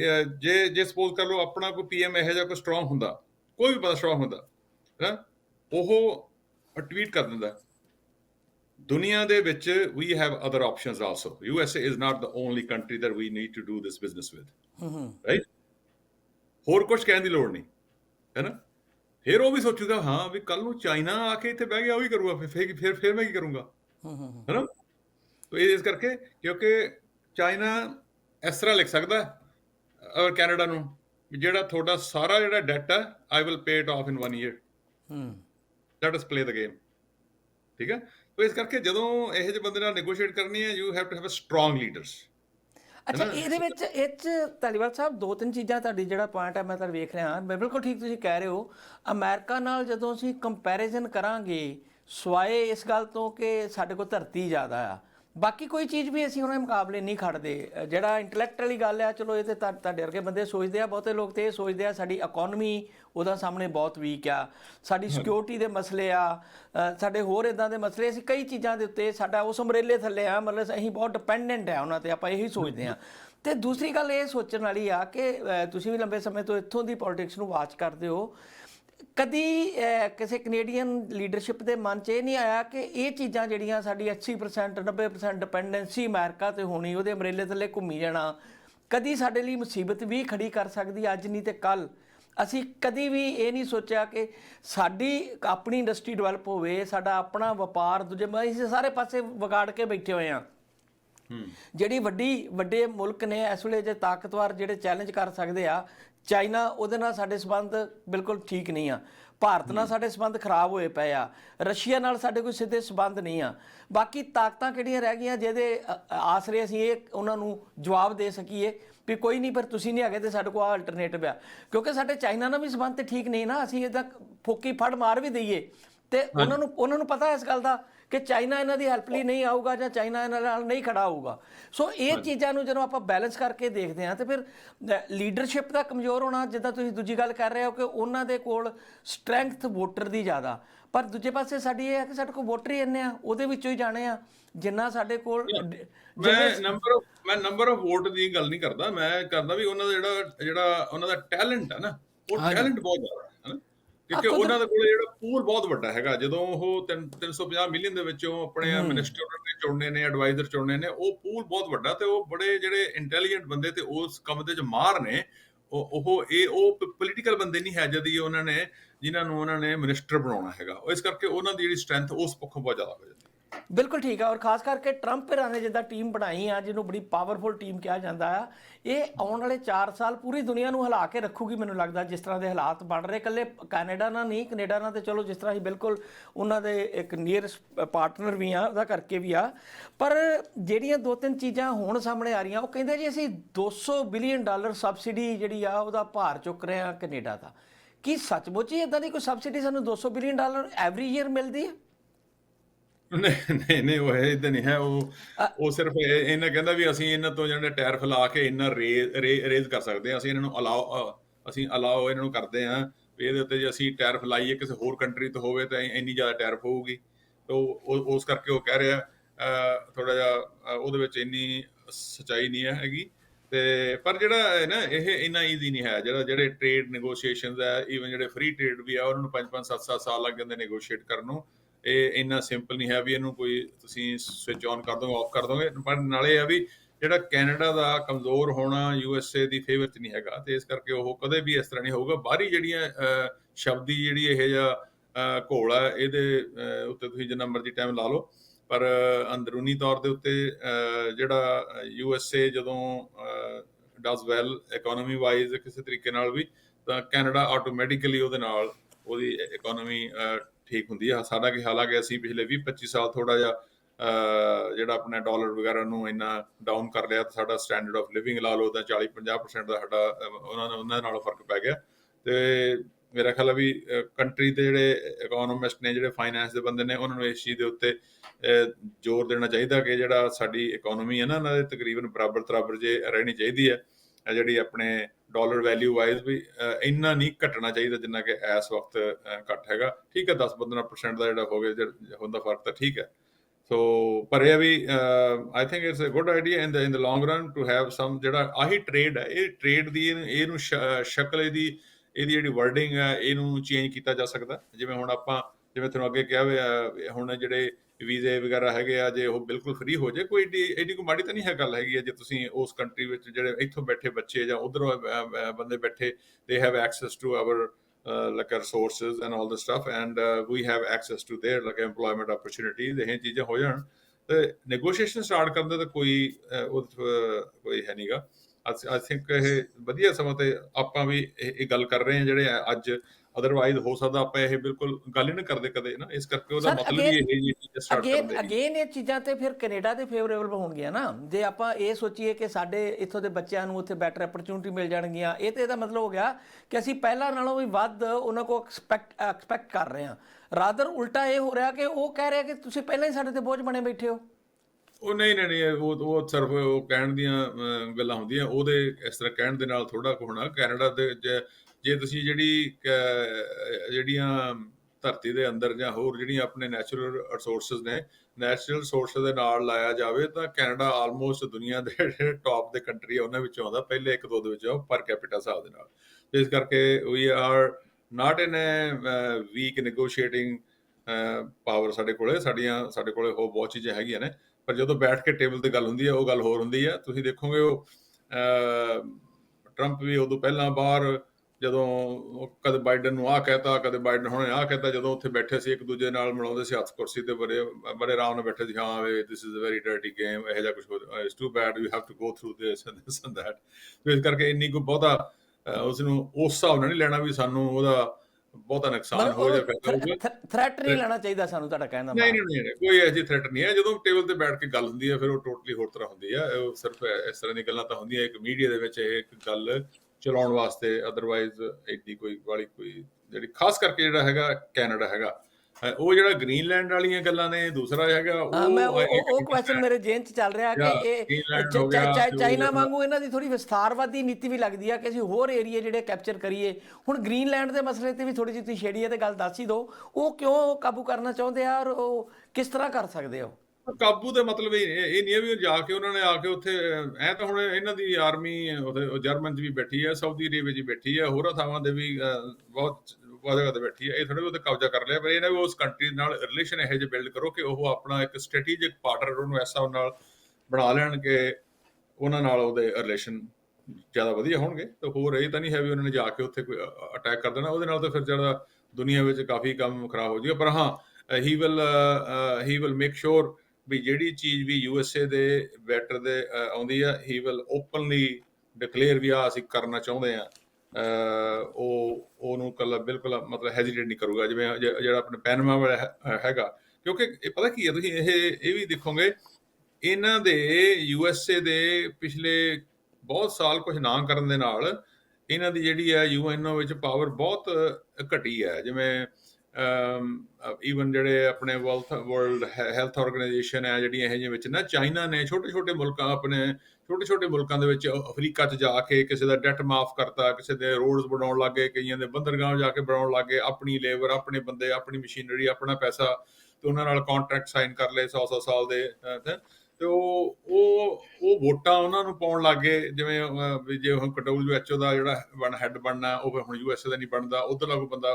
ਜੇ ਜੇ ਸਪੋਜ਼ ਕਰ ਲਓ ਆਪਣਾ ਕੋਈ ਪੀਐਮ ਇਹੋ ਜਿਹਾ ਕੋਈ ਸਟਰੋਂਗ ਹੁੰਦਾ ਕੋਈ ਵੀ ਬੰਦਾ ਸਟਰੋਂਗ ਹੁੰਦਾ ਹੈ ਉਹ ਟਵੀਟ ਕਰ ਦਿੰਦਾ ਦੁਨੀਆ ਦੇ ਵਿੱਚ we have other options also USA is not the only country that we need to do this business with right ਹੋਰ ਕੁਝ ਕਹਿਣ ਦੀ ਲੋੜ ਨਹੀਂ ਹੈ ਨਾ? ਫਿਰ ਉਹ ਵੀ ਸੋਚੂਗਾ ਹਾਂ ਵੀ ਕੱਲ ਨੂੰ ਚਾਈਨਾ ਆ ਕੇ ਇੱਥੇ ਬਹਿ ਗਿਆ ਉਹ ਵੀ ਕਰੂਗਾ ਫਿਰ ਫਿਰ ਫਿਰ ਮੈਂ ਕੀ ਕਰੂੰਗਾ? ਹੂੰ ਨਾ? ਤੋ ਇਸ ਕਰਕੇ ਕਿਉਂਕਿ ਚਾਈਨਾ ਇਸ ਤਰ੍ਹਾਂ ਲਿਖ ਸਕਦਾ ਹੈ ਔਰ ਕੈਨੇਡਾ ਨੂੰ ਜਿਹੜਾ ਤੁਹਾਡਾ ਸਾਰਾ ਜਿਹੜਾ ਡੈਟ ਹੈ I will pay it off in 1 year ਹੂੰ। Let us play the game ਠੀਕ ਹੈ ਤੋ ਇਸ ਕਰਕੇ ਜਦੋਂ ਇਹੋ ਜਿਹੇ ਬੰਦੇ ਨਾਲ ਨੈਗੋਸ਼ੀਏਟ ਕਰਨੀ ਹੈ you have to have a strong leaders ਅੱਛਾ ਇਹਦੇ ਵਿੱਚ ਇਹ ਚ ਸਾਹਿਬ ਦੋ ਤਿੰਨ ਚੀਜ਼ਾਂ ਤੁਹਾਡੀ ਜਿਹੜਾ ਪੁਆਇੰਟ ਹੈ ਮੈਂ ਤਾਂ ਵੇਖ ਰਿਹਾ ਮੈਂ ਬਿਲਕੁਲ ਠੀਕ ਤੁਸੀਂ ਕਹਿ ਰਹੇ ਹੋ। ਅਮਰੀਕਾ ਨਾਲ ਜਦੋਂ ਅਸੀਂ ਕੰਪੈਰੀਜ਼ਨ ਕਰਾਂਗੇ ਸਵਾਏ ਇਸ ਗੱਲ ਤੋਂ ਕਿ ਸਾਡੇ ਕੋਲ ਧਰਤੀ ਜ਼ਿਆਦਾ ਆ। ਬਾਕੀ ਕੋਈ ਚੀਜ਼ ਵੀ ਅਸੀਂ ਉਹਨਾਂ ਦੇ ਮੁਕਾਬਲੇ ਨਹੀਂ ਖੜਦੇ। ਜਿਹੜਾ ਇੰਟੈਲੈਕਟ ਵਾਲੀ ਗੱਲ ਆ ਚਲੋ ਇਹ ਤੇ ਤੁਹਾ- ਤੁਹਾਡੇ ਵਰਗੇ ਬੰਦੇ ਸੋਚਦੇ ਆ ਬਹੁਤੇ ਲੋਕ ਤੇ ਇਹ ਸੋਚਦੇ ਆ ਸਾਡੀ ਇਕਨੋਮੀ ਉਹਦਾ ਸਾਹਮਣੇ ਬਹੁਤ ਵੀਕ ਆ। ਸਾਡੀ ਸਿਕਿਉਰਿਟੀ ਦੇ ਮਸਲੇ ਆ ਸਾਡੇ ਹੋਰ ਇਦਾਂ ਦੇ ਮਸਲੇ ਅਸੀਂ ਕਈ ਚੀਜ਼ਾਂ ਦੇ ਉੱਤੇ ਸਾਡਾ ਉਸ ਅੰਬਰੇਲੇ ਥੱਲੇ ਆ ਮਤਲਬ ਅਸੀਂ ਬਹੁਤ ਡਿਪੈਂਡੈਂਟ ਆ ਉਹਨਾਂ ਤੇ ਆਪਾਂ ਇਹੀ ਸੋਚਦੇ ਆ। ਤੇ ਦੂਸਰੀ ਗੱਲ ਇਹ ਸੋਚਣ ਵਾਲੀ ਆ ਕਿ ਤੁਸੀਂ ਵੀ ਲੰਬੇ ਸਮੇਂ ਤੋਂ ਇੱਥੋਂ ਦੀ ਪੋਲਿਟਿਕਸ ਨੂੰ ਵਾਚ ਕਰਦੇ ਹੋ ਕਦੀ ਕਿਸੇ ਕੈਨੇਡੀਅਨ ਲੀਡਰਸ਼ਿਪ ਦੇ ਮਨ 'ਚ ਇਹ ਨਹੀਂ ਆਇਆ ਕਿ ਇਹ ਚੀਜ਼ਾਂ ਜਿਹੜੀਆਂ ਸਾਡੀ 80% 90% ਡਿਪੈਂਡੈਂਸੀ ਅਮਰੀਕਾ ਤੇ ਹੋਣੀ ਉਹਦੇ ਅਮਰੇਲੇ ਥੱਲੇ ਘੁੰਮੀ ਜਾਣਾ ਕਦੀ ਸਾਡੇ ਲਈ ਮੁਸੀਬਤ ਵੀ ਖੜੀ ਕਰ ਸਕਦੀ ਅੱਜ ਨਹੀਂ ਤੇ ਕੱਲ ਅਸੀਂ ਕਦੀ ਵੀ ਇਹ ਨਹੀਂ ਸੋਚਿਆ ਕਿ ਸਾਡੀ ਆਪਣੀ ਇੰਡਸਟਰੀ ਡਿਵੈਲਪ ਹੋਵੇ ਸਾਡਾ ਆਪਣਾ ਵਪਾਰ ਦੂਜੇ ਅਸੀਂ ਸਾਰੇ ਪਾਸੇ ਵਿਗਾੜ ਕੇ ਬੈਠੇ ਹੋਏ ਆ ਜਿਹੜੀ ਵੱਡੀ ਵੱਡੇ ਮੁਲਕ ਨੇ ਇਸ ਵੇਲੇ ਜੇ ਤਾਕਤਵਰ ਜਿਹੜੇ ਚੈਲੰਜ ਕਰ ਸਕਦੇ ਆ ਚਾਈਨਾ ਉਹਦੇ ਨਾਲ ਸਾਡੇ ਸਬੰਧ ਬਿਲਕੁਲ ਠੀਕ ਨਹੀਂ ਆ। ਭਾਰਤ ਨਾਲ ਸਾਡੇ ਸਬੰਧ ਖਰਾਬ ਹੋਏ ਪਏ ਆ। ਰਸ਼ੀਆ ਨਾਲ ਸਾਡੇ ਕੋਈ ਸਿੱਧੇ ਸਬੰਧ ਨਹੀਂ ਆ। ਬਾਕੀ ਤਾਕਤਾਂ ਕਿਹੜੀਆਂ ਰਹਿ ਗਈਆਂ ਜਿਹਦੇ ਆਸਰੇ ਅਸੀਂ ਇਹ ਉਹਨਾਂ ਨੂੰ ਜਵਾਬ ਦੇ ਸਕੀਏ ਵੀ ਕੋਈ ਨਹੀਂ ਪਰ ਤੁਸੀਂ ਨਹੀਂ ਹੈਗੇ ਤੇ ਸਾਡੇ ਕੋਲ ਆਲਟਰਨੇਟਿਵ ਆ। ਕਿਉਂਕਿ ਸਾਡੇ ਚਾਈਨਾ ਨਾਲ ਵੀ ਸਬੰਧ ਤੇ ਠੀਕ ਨਹੀਂ ਨਾ ਅਸੀਂ ਇਹਦਾ ਫੋਕੀ ਫੜ ਮਾਰ ਵੀ ਦਈਏ। ਤੇ ਉਹਨਾਂ ਨੂੰ ਉਹਨਾਂ ਨੂੰ ਪਤਾ ਇਸ ਗੱਲ ਦਾ ਕਿ ਚਾਈਨਾ ਇਹਨਾਂ ਦੀ ਹੈਲਪ ਲਈ ਨਹੀਂ ਆਊਗਾ ਜਾਂ ਚਾਈਨਾ ਇਹਨਾਂ ਨਾਲ ਨਹੀਂ ਖੜਾ ਹੋਊਗਾ। ਸੋ ਇਹ ਚੀਜ਼ਾਂ ਨੂੰ ਜਦੋਂ ਆਪਾਂ ਬੈਲੈਂਸ ਕਰਕੇ ਦੇਖਦੇ ਹਾਂ ਤੇ ਫਿਰ ਲੀਡਰਸ਼ਿਪ ਦਾ ਕਮਜ਼ੋਰ ਹੋਣਾ ਜਿੱਦਾਂ ਤੁਸੀਂ ਦੂਜੀ ਗੱਲ ਕਰ ਰਹੇ ਹੋ ਕਿ ਉਹਨਾਂ ਦੇ ਕੋਲ ਸਟਰੈਂਥ ਵੋਟਰ ਦੀ ਜ਼ਿਆਦਾ। ਪਰ ਦੂਜੇ ਪਾਸੇ ਸਾਡੀ ਇਹ ਹੈ ਕਿ ਸਾਡੇ ਕੋਲ ਵੋਟਰ ਹੀ ਇੰਨੇ ਆ ਉਹਦੇ ਵਿੱਚੋਂ ਹੀ ਜਾਣੇ ਆ ਜਿੰਨਾ ਸਾਡੇ ਕੋਲ ਮੈਂ ਨੰਬਰ ਮੈਂ ਨੰਬਰ ਆਫ ਵੋਟ ਦੀ ਗੱਲ ਨਹੀਂ ਕਰਦਾ ਮੈਂ ਕਰਦਾ ਵੀ ਉਹਨਾਂ ਦਾ ਜਿਹੜਾ ਜਿਹੜਾ ਉਹਨਾਂ ਦਾ ਟੈਲੈਂਟ ਹੈ ਨਾ ਉਹ ਟੈਲੈਂਟ ਬਹੁਤ ਜ਼ਿਆਦਾ। ਕਿਉਂਕਿ ਉਹਨਾਂ ਦੇ ਕੋਲ ਜਿਹੜਾ ਪੂਲ ਬਹੁਤ ਵੱਡਾ ਹੈਗਾ ਜਦੋਂ ਉਹ ਤਿੰਨ- 350 ਮਿਲੀਅਨ ਦੇ ਵਿੱਚੋਂ ਆਪਣੇ ਮਿਨਿਸਟਰ ਨੇ ਚੁਣਨੇ ਨੇ ਐਡਵਾਈਜ਼ਰ ਚੁਣਨੇ ਨੇ ਉਹ ਪੂਲ ਬਹੁਤ ਵੱਡਾ ਤੇ ਉਹ ਬੜੇ ਜਿਹੜੇ ਇੰਟੈਲੀਜੈਂਟ ਬੰਦੇ ਤੇ ਉਸ ਕੰਮ ਦੇ ਚ ਮਾਰ ਨੇ ਉਹ ਉਹ ਇਹ ਉਹ ਪੋਲੀਟੀਕਲ ਬੰਦੇ ਨਹੀਂ ਹੈ ਜਦੀ ਉਹਨਾਂ ਨੇ ਜਿਨ੍ਹਾਂ ਨੂੰ ਉਹਨਾਂ ਨੇ ਮਿਨਿਸਟਰ ਬਣਾਉਣਾ ਹੈਗਾ। ਉਹ ਇਸ ਕਰਕੇ ਉਹਨਾਂ ਦੀ ਜਿਹੜੀ ਸਟਰੈਂਥ ਉਸ ਪੱਖੋਂ ਬਹੁਤ ਜ਼ਿਆਦਾ ਹੋ ਜਾਂਦੀ ਹੈ। ਬਿਲਕੁਲ ਠੀਕ ਆ ਔਰ ਖਾਸ ਕਰਕੇ ਟਰੰਪ ਘਰਾਂ ਨੇ ਜਿੱਦਾਂ ਟੀਮ ਬਣਾਈ ਆ, ਜਿਹਨੂੰ ਬੜੀ ਪਾਵਰਫੁਲ ਟੀਮ ਕਿਹਾ ਜਾਂਦਾ ਆ। ਇਹ ਆਉਣ ਵਾਲੇ 4 ਸਾਲ ਪੂਰੀ ਦੁਨੀਆ ਨੂੰ ਹਿਲਾ ਕੇ ਰੱਖੂਗੀ ਮੈਨੂੰ ਲੱਗਦਾ, ਜਿਸ ਤਰ੍ਹਾਂ ਦੇ ਹਾਲਾਤ ਬਣ ਰਹੇ। ਇਕੱਲੇ ਕੈਨੇਡਾ ਨਾਲ ਨਹੀਂ, ਕੈਨੇਡਾ ਨਾਲ ਤੇ ਚਲੋ ਜਿਸ ਤਰ੍ਹਾਂ ਹੀ ਬਿਲਕੁਲ ਉਹਨਾਂ ਦੇ ਇੱਕ ਨੀਅਰ ਪਾਰਟਨਰ ਵੀ ਆ, ਉਹਦਾ ਕਰਕੇ ਵੀ ਆ। ਪਰ ਜਿਹੜੀਆਂ ਦੋ ਤਿੰਨ ਚੀਜ਼ਾਂ ਹੁਣ ਸਾਹਮਣੇ ਆ ਰਹੀਆਂ, ਉਹ ਕਹਿੰਦੇ ਜੀ ਅਸੀਂ 200 ਬਿਲੀਅਨ ਡਾਲਰ ਸਬਸਿਡੀ ਜਿਹੜੀ ਆ, ਉਹਦਾ ਭਾਰ ਚੁੱਕ ਰਹੇ ਆ ਕੈਨੇਡਾ ਦਾ। ਕੀ ਸੱਚਮੁੱਚ ਹੀ ਇਦਾਂ ਦੀ ਕੋਈ ਸਬਸਿਡੀ ਸਾਨੂੰ 200 ਬਿਲੀਅਨ ਡਾਲਰ ਐਵਰੀ ਈਅਰ ਮਿਲਦੀ ਹੈ? ਨਹੀਂ ਨਹੀਂ ਉਹ ਇਦਾਂ ਨਹੀਂ ਹੈ ਉਹ ਉਹ ਸਿਰਫ ਇਹ- ਇਹਨਾਂ ਕਹਿੰਦਾ ਵੀ ਅਸੀਂ ਇਹਨਾਂ ਤੋਂ ਜਿਹੜੇ ਟੈਰਿਫ ਲਾ ਕੇ ਇਹਨਾਂ ਰੇਜ਼ ਕਰ ਸਕਦੇ ਹਾਂ ਅਸੀਂ ਇਹਨਾਂ ਨੂੰ ਅਲਾਓ ਅਸੀਂ ਅਲਾਓ ਇਹਨਾਂ ਨੂੰ ਕਰਦੇ ਹਾਂ ਵੀ ਇਹਦੇ ਉੱਤੇ ਜੇ ਅਸੀਂ ਟੈਰਿਫ ਲਾਈਏ ਕਿਸੇ ਹੋਰ ਕੰਟਰੀ ਤੋਂ ਹੋਵੇ ਤਾਂ ਇੰਨੀ ਜ਼ਿਆਦਾ ਟੈਰਿਫ ਹੋਊਗੀ ਤਾਂ ਉਸ ਕਰਕੇ ਉਹ ਕਹਿ ਰਿਹਾ ਥੋੜਾ ਜਿਹਾ ਉਹਦੇ ਵਿੱਚ ਇੰਨੀ ਸਚਾਈ ਨਹੀਂ ਹੈਗੀ। ਤੇ ਪਰ ਜਿਹੜਾ ਹੈ ਨਾ ਇਹ ਇੰਨਾ ਈਜ਼ੀ ਨਹੀਂ ਹੈ ਜਿਹੜਾ ਜਿਹੜੇ ਟ੍ਰੇਡ ਨੈਗੋਸ਼ੀਏਸ਼ਨਸ ਹੈ ਈਵਨ ਜਿਹੜੇ ਫ੍ਰੀ ਟ੍ਰੇਡ ਵੀ ਆ ਉਹਨਾਂ ਨੂੰ 5-5 7-7 ਸਾਲ ਲੱਗ ਜਾਂਦੇ ਨੈਗੋਸ਼ੀਏਟ ਕਰਨ ਨੂੰ। ਇਹ ਇੰਨਾ ਸਿੰਪਲ ਨਹੀਂ ਹੈ ਵੀ ਇਹਨੂੰ ਕੋਈ ਤੁਸੀਂ ਸਵਿਚ ਔਨ ਕਰ ਦੋਗੇ ਆਫ ਕਰ ਦੋਗੇ। ਪਰ ਨਾਲੇ ਆ ਵੀ ਜਿਹੜਾ ਕੈਨੇਡਾ ਦਾ ਕਮਜ਼ੋਰ ਹੋਣਾ ਯੂ ਐੱਸ ਏ ਦੀ ਫੇਵਰ ਚ ਨਹੀਂ ਹੈਗਾ, ਤੇ ਇਸ ਕਰਕੇ ਉਹ ਕਦੇ ਵੀ ਇਸ ਤਰ੍ਹਾਂ ਨਹੀਂ ਹੋਊਗਾ। ਬਾਹਰੀ ਜਿਹੜੀਆਂ ਸ਼ਬਦੀ ਜਿਹੜੀ ਇਹ ਜਿਹਾ ਘੋਲ ਹੈ ਇਹਦੇ ਉੱਤੇ ਤੁਸੀਂ ਜਿੰਨਾ ਮਰਜ਼ੀ ਟਾਈਮ ਲਾ ਲਓ। ਪਰ ਅੰਦਰੂਨੀ ਤੌਰ ਦੇ ਉੱਤੇ ਜਿਹੜਾ ਯੂ ਜਿਹੜਾ ਏ ਜਦੋਂ ਡਸ ਵੈਲ ਇਕਨੋਮੀ ਵਾਈਜ਼ ਕਿਸੇ ਤਰੀਕੇ ਨਾਲ ਵੀ, ਤਾਂ ਕੈਨੇਡਾ ਆਟੋਮੈਟਿਕਲੀ ਉਹਦੇ ਨਾਲ, ਉਹਦੀ ਇਕਨੋਮੀ ਠੀਕ ਹੁੰਦੀ ਹੈ ਸਾਡਾ ਕਿ ਹਾਲਾਂਕਿ ਅਸੀਂ ਪਿਛਲੇ 20 25 ਸਾਲ ਥੋੜਾ ਜਿਹਾ ਜਿਹੜਾ ਆਪਣਾ ਡਾਲਰ ਵਗੈਰਾ ਨੂੰ ਇੰਨਾ ਡਾਊਨ ਕਰ ਲਿਆ ਤਾਂ ਸਾਡਾ ਸਟੈਂਡਰਡ ਆਫ ਲਿਵਿੰਗ ਲਾ ਲਓ ਤਾਂ 40 50% ਦਾ ਸਾਡਾ ਉਹਨਾਂ ਨਾਲ ਉਹਨਾਂ ਨਾਲ ਫ਼ਰਕ ਪੈ ਗਿਆ। ਤੇ ਮੇਰਾ ਖਿਆਲ ਹੈ ਵੀ ਕੰਟਰੀ ਦੇ ਜਿਹੜੇ ਇਕਨੋਮਿਸਟ ਨੇ, ਜਿਹੜੇ ਫਾਈਨੈਂਸ ਦੇ ਬੰਦੇ ਨੇ, ਉਹਨਾਂ ਨੂੰ ਇਸ ਚੀਜ਼ ਦੇ ਉੱਤੇ ਜ਼ੋਰ ਦੇਣਾ ਚਾਹੀਦਾ ਕਿ ਜਿਹੜਾ ਸਾਡੀ ਇਕਨੋਮੀ ਹੈ ਨਾ ਉਹਨਾਂ ਦੇ ਤਕਰੀਬਨ ਬਰਾਬਰ ਤਰਾਬਰ ਜੇ ਰਹਿਣੀ ਚਾਹੀਦੀ ਹੈ। ਜਿਹੜੀ ਆਪਣੇ ਡਾਲਰ ਵੈਲਿਊ ਵਾਈਜ਼ ਵੀ ਇੰਨਾ ਨਹੀਂ ਘਟਣਾ ਚਾਹੀਦਾ ਜਿੰਨਾ ਕਿ ਇਸ ਵਕਤ ਅਹ, ਘੱਟ ਹੈਗਾ। ਠੀਕ ਹੈ 10-15% ਦਾ ਜਿਹੜਾ ਹੋਵੇ ਜਿਹੜਾ ਹੁੰਦਾ ਫ਼ਰਕ ਤਾਂ ਠੀਕ ਹੈ। ਸੋ ਪਰ ਇਹ ਵੀ I think it's a good idea in the in the long run to have some ਜਿਹੜਾ ਆਹੀ ਟ੍ਰੇਡ ਹੈ ਇਹ ਟ੍ਰੇਡ ਦੀ ਇਹਨੂੰ- ਇਹਨੂੰ ਸ਼ਕਲ ਇਹਦੀ ਇਹਦੀ ਜਿਹੜੀ ਵਰਡਿੰਗ ਹੈ ਇਹਨੂੰ ਚੇਂਜ ਕੀਤਾ ਜਾ ਸਕਦਾ। ਜਿਵੇਂ ਹੁਣ ਆਪਾਂ ਜਿਵੇਂ ਤੁਹਾਨੂੰ ਅੱਗੇ ਕਿਹਾ ਹੋਇਆ ਹੁਣ ਜਿਹੜੇ ਵੀਜ਼ੇ ਵਗੈਰਾ ਹੈਗੇ ਆ ਜੇ ਉਹ ਬਿਲਕੁਲ ਫ੍ਰੀ ਹੋ ਜਾਏ ਕੋਈ ਏਡੀ ਏਡੀ ਕੋਈ ਮਾੜੀ ਤਾਂ ਨਹੀਂ ਹੈ ਗੱਲ ਹੈਗੀ ਹੈ ਜੇ ਤੁਸੀਂ ਉਸ ਕੰਟਰੀ ਵਿੱਚ ਜਿਹੜੇ ਇੱਥੋਂ ਬੈਠੇ ਬੱਚੇ ਜਾਂ ਉਧਰੋਂ ਬੰਦੇ ਬੈਠੇ ਦੇ have access to our like our resources and all the stuff and uh, we have access to their like employment opportunities ਇਹ ਚੀਜ਼ਾਂ ਹੋ ਜਾਣ ਤੇ ਨੈਗੋਸ਼ੀਏਸ਼ਨ ਸਟਾਰਟ ਕਰਨ ਦਾ ਤਾਂ ਕੋਈ ਅਹ, ਕੋਈ ਹੈ ਨਹੀਂਗਾ ਆਈ ਥਿੰਕ ਇਹ ਵਧੀਆ ਸਮਾਂ ਤੇ ਆਪਾਂ ਵੀ ਇਹ ਗੱਲ ਕਰ ਰਹੇ ਹਾਂ ਜਿਹੜੇ ਅੱਜ ਅਦਰਵਾਈਜ਼ ਹੋ ਸਕਦਾ ਆਪਾਂ ਇਹ ਬਿਲਕੁਲ ਗੱਲ ਹੀ ਨਾ ਕਰਦੇ ਕਦੇ ਨਾ ਇਸ ਕਰਕੇ ਉਹਦਾ ਮਤਲਬ ਹੀ ਇਹ ਜੀ ਚੀਜ਼ਾਂ ਸਟਾਰਟ ਅਗੇਨ ਕਰਦੇ ਅਗੇਨ ਇਹ ਚੀਜ਼ਾਂ ਤੇ ਫਿਰ ਕੈਨੇਡਾ ਦੇ ਫੇਵਰੇਬਲ ਹੋਣਗੀਆਂ ਨਾ। ਜੇ ਆਪਾਂ ਇਹ ਸੋਚੀਏ ਕਿ ਸਾਡੇ ਇੱਥੋਂ ਦੇ ਬੱਚਿਆਂ ਨੂੰ ਉੱਥੇ ਬੈਟਰ ਅਪਰਚੂਨਿਟੀ ਮਿਲ ਜਾਣਗੀਆਂ ਇਹ ਤੇ ਇਹਦਾ ਮਤਲਬ ਹੋ ਗਿਆ ਕਿ ਅਸੀਂ ਪਹਿਲਾਂ ਨਾਲੋਂ ਵੀ ਵੱਧ ਉਹਨਾਂ ਕੋ ਐਕਸਪੈਕਟ ਐਕਸਪੈਕਟ ਕਰ ਰਹੇ ਹਾਂ। ਰਾਦਰ ਉਲਟਾ ਇਹ ਹੋ ਰਿਹਾ ਕਿ ਉਹ ਕਹਿ ਰਿਹਾ ਕਿ ਤੁਸੀਂ ਪਹਿਲਾਂ ਹੀ ਸਾਡੇ ਤੇ ਬੋਝ ਬਣੇ ਬੈਠੇ ਹੋ। ਉਹ ਨਹੀਂ ਨਹੀਂ ਉਹ ਉਹ ਸਿਰਫ ਉਹ ਕਹਿਣ ਦੀਆਂ ਗੱਲਾਂ ਹੁੰਦੀਆਂ। ਉਹਦੇ ਇਸ ਤਰ੍ਹਾਂ ਕਹਿਣ ਦੇ ਨਾਲ ਥੋੜਾ ਕੁ ਹੋਣਾ। ਕੈਨੇਡਾ ਦੇ ਜੇ- ਜੇ ਤੁਸੀਂ ਜਿਹੜੀ ਕ- ਜਿਹੜੀਆਂ ਧਰਤੀ ਦੇ ਅੰਦਰ ਜਾਂ ਹੋਰ ਜਿਹੜੀਆਂ ਆਪਣੇ ਨੈਚੁਰਲ ਰਿਸੋਰਸਸ ਨੇ ਨੈਚੁਰਲ ਸੋਰਸ ਦੇ ਨਾਲ ਲਾਇਆ ਜਾਵੇ, ਤਾਂ ਕੈਨੇਡਾ ਆਲਮੋਸਟ ਦੁਨੀਆ ਦੇ ਜਿਹੜੇ ਟੌਪ ਦੇ ਕੰਟਰੀ ਆ, ਉਹਨਾਂ ਵਿੱਚੋਂ ਆਉਂਦਾ। ਪਹਿਲੇ ਇੱਕ ਦੋ ਦੇ ਵਿੱਚੋਂ ਪਰ ਕੈਪੀਟਾ ਹਿਸਾਬ ਦੇ ਨਾਲ। ਇਸ ਕਰਕੇ we are not in a weak negotiating power ਸਾਡੇ ਕੋਲੇ। ਸਾਡੀਆਂ, ਸਾਡੇ ਕੋਲੇ ਉਹ ਬਹੁਤ ਚੀਜ਼ਾਂ ਹੈਗੀਆਂ ਨੇ। ਪਰ ਜਦੋਂ ਬੈਠ ਕੇ ਟੇਬਲ ਤੇ ਗੱਲ ਹੁੰਦੀ ਹੈ ਉਹ ਗੱਲ ਹੋਰ ਹੁੰਦੀ ਹੈ। ਤੁਸੀਂ ਦੇਖੋਗੇ ਉਹ ਟਰੰਪ ਵੀ ਉਦੋਂ ਪਹਿਲਾਂ ਬਾਹਰ ਜਦੋਂ ਕਦੇ ਬਾਈਡਨ ਨੂੰ ਆਹ ਕਹਿਤਾ ਕਦੇ ਬਾਈਡਨ ਹੁਣੇ ਆਹ ਕਹਿਤਾ ਜਦੋਂ ਉੱਥੇ ਬੈਠੇ ਸੀ ਇੱਕ ਦੂਜੇ ਨਾਲ ਮਿਲਾਉਂਦੇ ਸੀ ਹੱਥ ਕੁਰਸੀ ਤੇ ਬੜੇ ਬੜੇ ਆਰਾਮ ਨਾਲ ਬੈਠੇ ਸੀ ਹਾਂ ਵੇ this is a very dirty game ਇਹ ਜਿਹਾ ਕੁਝ it's too bad you have to go through this and this and that ਇਸ ਕਰਕੇ ਇੰਨੀ ਕੋ ਬਹੁਤਾ ਅਹ, ਉਸ ਨੂੰ ਉਸ ਹਿਸਾਬ ਨਾਲ ਨਹੀਂ ਲੈਣਾ ਵੀ ਸਾਨੂੰ ਉਹਦਾ ਬਹੁਤਾ ਨੁਕਸਾਨ ਹੋ ਫਾਇਦਾ ਹੋਊਗਾ। ਥ੍ਰੈਟ ਨਹੀਂ ਲੈਣਾ ਚਾਹੀਦਾ ਸਾਨੂੰ ਤੁਹਾਡਾ ਕਹਿਣ ਦਾ ਨਹੀਂ ਨਹੀਂ ਨਹੀਂ ਕੋਈ ਐਸੀ ਥ੍ਰੈਟ ਨਹੀਂ ਹੈ। ਜਦੋਂ ਟੇਬਲ ਤੇ ਬੈਠ ਕੇ ਗੱਲ ਹੁੰਦੀ ਹੈ ਫਿਰ ਉਹ ਟੋਟਲੀ ਹੋਰ ਤਰ੍ਹਾਂ ਹੁੰਦੀ ਹੈ। ਉਹ ਸਿਰਫ ਇਸ ਤਰ੍ਹਾਂ ਦੀ ਗੱਲਾਂ ਤਾਂ ਹੁੰਦੀਆਂ ਇੱਕ ਮੀਡੀਆ ਦੇ ਵਿੱਚ ਇਹ ਇੱਕ ਗੱਲ ਚਲਾਉਣ ਵਾਸਤੇ ਅਦਰਵਾਈਜ਼ ਐਡੀ ਕੋਈ ਵਾਲੀ ਕੋਈ ਜਿਹੜੀ ਖਾਸ ਕਰਕੇ ਜਿਹੜਾ ਹੈਗਾ ਕੈਨੇਡਾ ਹੈਗਾ ਉਹ ਜਿਹੜਾ ਗ੍ਰੀਨਲੈਂਡ ਵਾਲੀਆਂ ਗੱਲਾਂ ਨੇ ਦੂਸਰਾ ਹੈਗਾ ਹਾਂ ਮੈਂ ਉਹ ਉਹ- ਉਹ ਕੁਐਸਚਨ ਮੇਰੇ ਜੇਨ ਚ ਚੱਲ ਰਿਹਾ ਕਿ ਇਹ ਚਾਈਨਾ ਵਾਂਗੂ ਇਹਨਾਂ ਦੀ ਥੋੜੀ ਵਿਸਥਾਰਵਾਦੀ ਨੀਤੀ ਵੀ ਲੱਗਦੀ ਆ ਕਿ ਅਸੀਂ ਹੋਰ ਏਰੀਆ ਜਿਹੜੇ ਕੈਪਚਰ ਕਰੀਏ। ਹੁਣ ਗ੍ਰੀਨਲੈਂਡ ਦੇ ਮਸਲੇ ਤੇ ਵੀ ਥੋੜੀ ਜਿਹੀ ਤੁਸੀਂ ਛੇੜੀ ਤੇ ਗੱਲ ਦੱਸ ਹੀ ਦਿਓ। ਉਹ ਕਿਉਂ ਕਾਬੂ ਕਰਨਾ ਚਾਹੁੰਦੇ ਆ ਔਰ ਉਹ ਕਿਸ ਤਰ੍ਹਾਂ ਕਰ ਸਕਦੇ ਹੋ? ਕਾਬੂ ਦਾ ਮਤਲਬ ਇਹ ਇਹ ਨਹੀਂ ਹੈ ਵੀ ਜਾ ਕੇ ਉਹਨਾਂ ਨੇ ਆ ਕੇ ਉੱਥੇ ਐ ਤਾਂ ਹੁਣ ਇਹਨਾਂ ਦੀ ਆਰਮੀ ਉਹ ਜਰਮਨ 'ਚ ਵੀ ਬੈਠੀ ਹੈ ਸਾਊਦੀ ਅਰੇਬੀਆ 'ਚ ਬੈਠੀ ਹੈ ਹੋਰਾਂ ਥਾਵਾਂ ਤੇ ਵੀ ਬਹੁਤ ਬਹੁਤ ਜਗ੍ਹਾ ਤੇ ਬੈਠੀ ਹੈ, ਇਹ ਥੋੜੇ ਉਹਤੇ ਕਬਜ਼ਾ ਕਰ ਲਿਆ, ਪਰ ਇਹਨਾਂ ਵੀ ਉਸ ਕੰਟਰੀ ਨਾਲ ਰਿਲੇਸ਼ਨ ਇਹੋ ਜਿਹੇ ਬਿਲਡ ਕਰੋ ਕਿ ਉਹ ਆਪਣਾ ਇੱਕ ਸਟ੍ਰੈਟੇਜਿਕ ਪਾਰਟਨਰ ਉਹਨੂੰ ਐਸਾ ਨਾਲ ਬਣਾ ਲੈਣ ਕਿ ਉਹਨਾਂ ਨਾਲ ਉਹਦੇ ਰਿਲੇਸ਼ਨ ਜ਼ਿਆਦਾ ਵਧੀਆ ਹੋਣਗੇ। ਤੇ ਹੋਰ ਇਹ ਤਾਂ ਨਹੀਂ ਹੈ ਵੀ ਉਹਨਾਂ ਨੇ ਜਾ ਕੇ ਉੱਥੇ ਕੋਈ ਅਟੈਕ ਕਰ ਦੇਣਾ, ਉਹਦੇ ਨਾਲ ਤਾਂ ਫਿਰ ਜਿਹੜਾ ਦੁਨੀਆ ਵਿੱਚ ਕਾਫੀ ਕੰਮ ਖਰਾਬ ਹੋ ਜਾਊਗਾ। ਪਰ ਹਾਂ he will he will make sure ਵੀ ਜਿਹੜੀ ਚੀਜ਼ ਵੀ ਯੂ ਐੱਸ ਏ ਦੇ ਬੈਟਰ ਦੇ ਆਉਂਦੀ ਆ ਹੀ ਵਿਲ ਓਪਨਲੀ ਡਿਕਲੇਅਰ ਵੀ ਆ ਅਸੀਂ ਕਰਨਾ ਚਾਹੁੰਦੇ ਆ। ਉਹ ਉਹਨੂੰ ਕੱਲਾ ਬਿਲਕੁਲ ਮਤਲਬ ਹੈਜ਼ਿਟੇਟ ਨਹੀਂ ਕਰੂਗਾ, ਜਿਵੇਂ ਜਿਹੜਾ ਆਪਣੇ ਪੈਨਮਾ ਵਾਲਾ ਹੈ- ਹੈਗਾ। ਕਿਉਂਕਿ ਇਹ ਪਤਾ ਕੀ ਹੈ, ਤੁਸੀਂ ਇਹ ਇਹ ਵੀ ਦੇਖੋਗੇ, ਇਹਨਾਂ ਦੇ ਯੂ ਐੱਸ ਏ ਦੇ ਪਿਛਲੇ ਬਹੁਤ ਸਾਲ ਕੁਝ ਨਾ ਕਰਨ ਦੇ ਨਾਲ, ਇਹਨਾਂ ਦੀ ਜਿਹੜੀ ਹੈ ਯੂ ਐਨ ਓ ਵਿੱਚ ਪਾਵਰ ਬਹੁਤ ਘਟੀ ਹੈ। ਜਿਵੇਂ ਈਵਨ ਜਿਹੜੇ ਆਪਣੇ ਵਰਲਡ ਹੈਲਥ ਆਰਗੇਨਾਈਜੇਸ਼ਨ ਹੈ ਜਿਹੜੀਆਂ ਇਹ ਜਿਹੀਆਂ ਵਿੱਚ ਨਾ ਚਾਈਨਾ ਨੇ ਛੋਟੇ ਛੋਟੇ ਮੁਲਕਾਂ ਆਪਣੇ ਛੋਟੇ ਛੋਟੇ ਮੁਲਕਾਂ ਦੇ ਵਿੱਚ ਅਫਰੀਕਾ 'ਚ ਜਾ ਕੇ ਕਿਸੇ ਦਾ ਡੈਟ ਮਾਫ ਕਰਤਾ ਕਿਸੇ ਦੇ ਰੋਡਸ ਬਣਾਉਣ ਲੱਗੇ ਕਈਆਂ ਦੇ ਬੰਦਰਗਾਹ ਜਾ ਕੇ ਬਣਾਉਣ ਲੱਗੇ ਆਪਣੀ ਲੇਬਰ ਆਪਣੇ ਬੰਦੇ ਆਪਣੀ ਮਸ਼ੀਨਰੀ ਆਪਣਾ ਪੈਸਾ ਤੇ ਉਹਨਾਂ ਨਾਲ ਕੰਟਰੈਕਟ ਸਾਈਨ ਕਰ ਲਏ 100 100 ਸਾਲ ਦੇ ਅਹ, ਤੇ ਉਹ ਉਹ ਉਹ ਵੋਟਾਂ ਉਹਨਾਂ ਨੂੰ ਪਾਉਣ ਲੱਗੇ ਜਿਵੇਂ ਵੀ ਜੇ ਹੁਣ WHO ਦਾ ਜਿਹੜਾ ਵਨ ਹੈੱਡ ਬਣਨਾ ਉਹ ਫਿਰ ਹੁਣ ਯੂਐਸਏ ਦਾ ਨਹੀਂ ਬਣਦਾ ਉਧਰਲਾ ਕੋਈ ਬੰਦਾ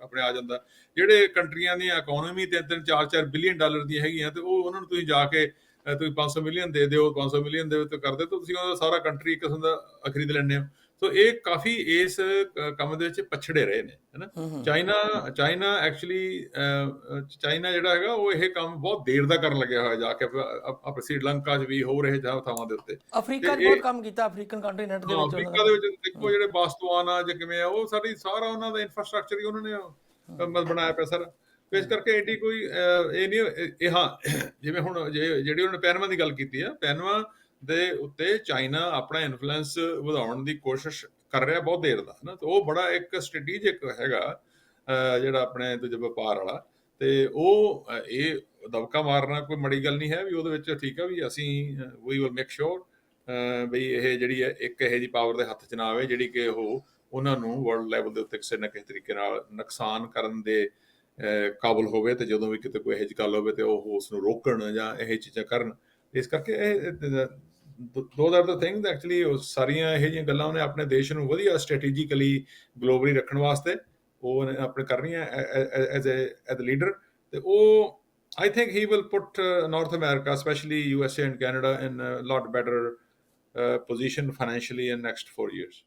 ਆਪਣੇ ਆ ਜਾਂਦਾ। ਜਿਹੜੇ ਕੰਟਰੀਆਂ ਦੀਆਂ ਇਕਨੋਮੀ ਤਿੰਨ ਤਿੰਨ 4 4 ਬਿਲੀਅਨ ਡਾਲਰ ਦੀਆਂ ਹੈਗੀਆਂ ਤੇ ਉਹ ਉਹਨਾਂ ਨੂੰ ਤੁਸੀਂ ਜਾ ਕੇ ਅਹ, ਤੁਸੀਂ 500 ਮਿਲੀਅਨ ਦੇ ਦਿਓ 500 ਮਿਲੀਅਨ ਦੇ ਤੇ ਕਰਦੇ ਤਾਂ ਤੁਸੀਂ ਉਹਦਾ ਸਾਰਾ ਕੰਟਰੀ ਇੱਕ ਕਿਸਮ ਦਾ ਖਰੀਦ ਲੈਂਦੇ ਹੋ। ਸੋ ਇਹ ਕਾਫੀ ਇਸ ਕੰਮ ਦੇ ਵਿੱਚ ਪਛੜੇ ਰਹੇ ਨੇ ਹੈਨਾ ਚਾਈਨਾ ਚਾਈਨਾ ਐਕਚੁਅਲੀ ਚਾਈਨਾ ਜਿਹੜਾ ਹੈਗਾ ਉਹ ਇਹ ਕੰਮ ਬਹੁਤ ਦੇਰ ਦਾ ਕਰਨ ਲੱਗਿਆ ਹੋਇਆ ਜਾ ਕੇ ਆਪਣੇ ਸ੍ਰੀਲੰਕਾ 'ਚ ਵੀ ਹੋ ਰਹੇ ਜਾਂ ਥਾਵਾਂ ਦੇ ਉੱਤੇ। ਅਫਰੀਕਾ 'ਚ ਬਹੁਤ ਕੰਮ ਕੀਤਾ ਅਫਰੀਕਨ ਕੰਟੀਨੈਂਟ ਦੇ ਵਿੱਚ ਅਫਰੀਕਾ ਦੇ ਵਿੱਚ ਦੇਖੋ ਜਿਹੜੇ ਬਾਸਤਵਾਨਾ ਜਾਂ ਕਿਵੇਂ ਆ ਉਹ ਸਾਡੀ ਸਾਰਾ ਉਹਨਾਂ ਦਾ ਇਨਫਰਾਸਟ੍ਰਕਚਰ ਹੀ ਉਹਨਾਂ ਨੇ ਅਹ, ਮ- ਬਣਾਇਆ ਪਿਆ ਸਰ। ਇਸ ਕਰਕੇ ਐਡੀ ਕੋਈ ਇਹ ਨਹੀਂ ਇਹ- ਹਾਂ ਜਿਵੇਂ ਹੁਣ ਜਿਹੜੀ ਉਹਨਾਂ ਨੇ ਪੈਨਮਾ ਦੀ ਗੱਲ ਕੀਤੀ ਆ ਪੈਨਮਾ ਦੇ ਉੱਤੇ ਚਾਈਨਾ ਆਪਣਾ ਇਨਫਲੂਐਂਸ ਵਧਾਉਣ ਦੀ ਕੋਸ਼ਿਸ਼ ਕਰ ਰਿਹਾ ਬਹੁਤ ਦੇਰ ਦਾ ਨਾ ਤੇ ਉਹ ਬੜਾ ਇੱਕ ਸਟ੍ਰੈਟੇਜਿਕ ਹੈਗਾ ਜਿਹੜਾ ਆਪਣੇ ਦੂਜੇ ਵਪਾਰ ਵਾਲਾ। ਤੇ ਉਹ ਇਹ ਦਬਕਾ ਮਾਰਨਾ ਕੋਈ ਮੜੀ ਗੱਲ ਨਹੀਂ ਹੈ ਵੀ ਉਹਦੇ ਵਿੱਚ ਠੀਕ ਆ ਵੀ ਅਸੀਂ ਵੀ ਵਿਲ ਮੇਕ ਸ਼ੋਰ ਬਈ ਇਹ ਜਿਹੜੀ ਹੈ, ਇੱਕ ਇਹ ਜੀ ਪਾਵਰ ਦੇ ਹੱਥ 'ਚ ਨਾ ਆਵੇ ਜਿਹੜੀ ਕਿ ਉਹ ਉਹਨਾਂ ਨੂੰ ਵਰਲਡ ਲੈਵਲ ਦੇ ਉੱਤੇ ਕਿਸੇ ਨਾ ਕਿਸੇ ਤਰੀਕੇ ਨਾਲ ਨੁਕਸਾਨ ਕਰਨ ਦੇ ਕਾਬਲ ਹੋਵੇ ਤੇ ਜਦੋਂ ਵੀ ਕਿਤੇ ਕੋਈ ਇਹੋ ਜਿਹੀ ਗੱਲ ਹੋਵੇ ਤੇ ਉਹ ਉਸ ਨੂੰ ਰੋਕਣ ਜਾਂ ਇਹ ਚੀਜ਼ਾਂ ਕਰਨ। ਇਸ ਕਰਕੇ ਇਹ ਦੋ ਆਰ ਦ ਥਿੰਗਸ ਐਕਚੁਅਲੀ ਉਹ ਸਾਰੀਆਂ ਇਹ ਜਿਹੀਆਂ ਗੱਲਾਂ ਉਹਨੇ ਆਪਣੇ ਦੇਸ਼ ਨੂੰ ਵਧੀਆ ਸਟ੍ਰੈਟੇਜੀਕਲੀ ਗਲੋਬਲੀ ਰੱਖਣ ਵਾਸਤੇ ਉਹ ਉਹਨੇ ਆਪਣੇ ਕਰਨੀਆਂ as a as a leader ਤੇ ਉਹ I think he will put uh, North America, especially USA and Canada, in a lot better uh, position financially in next four years.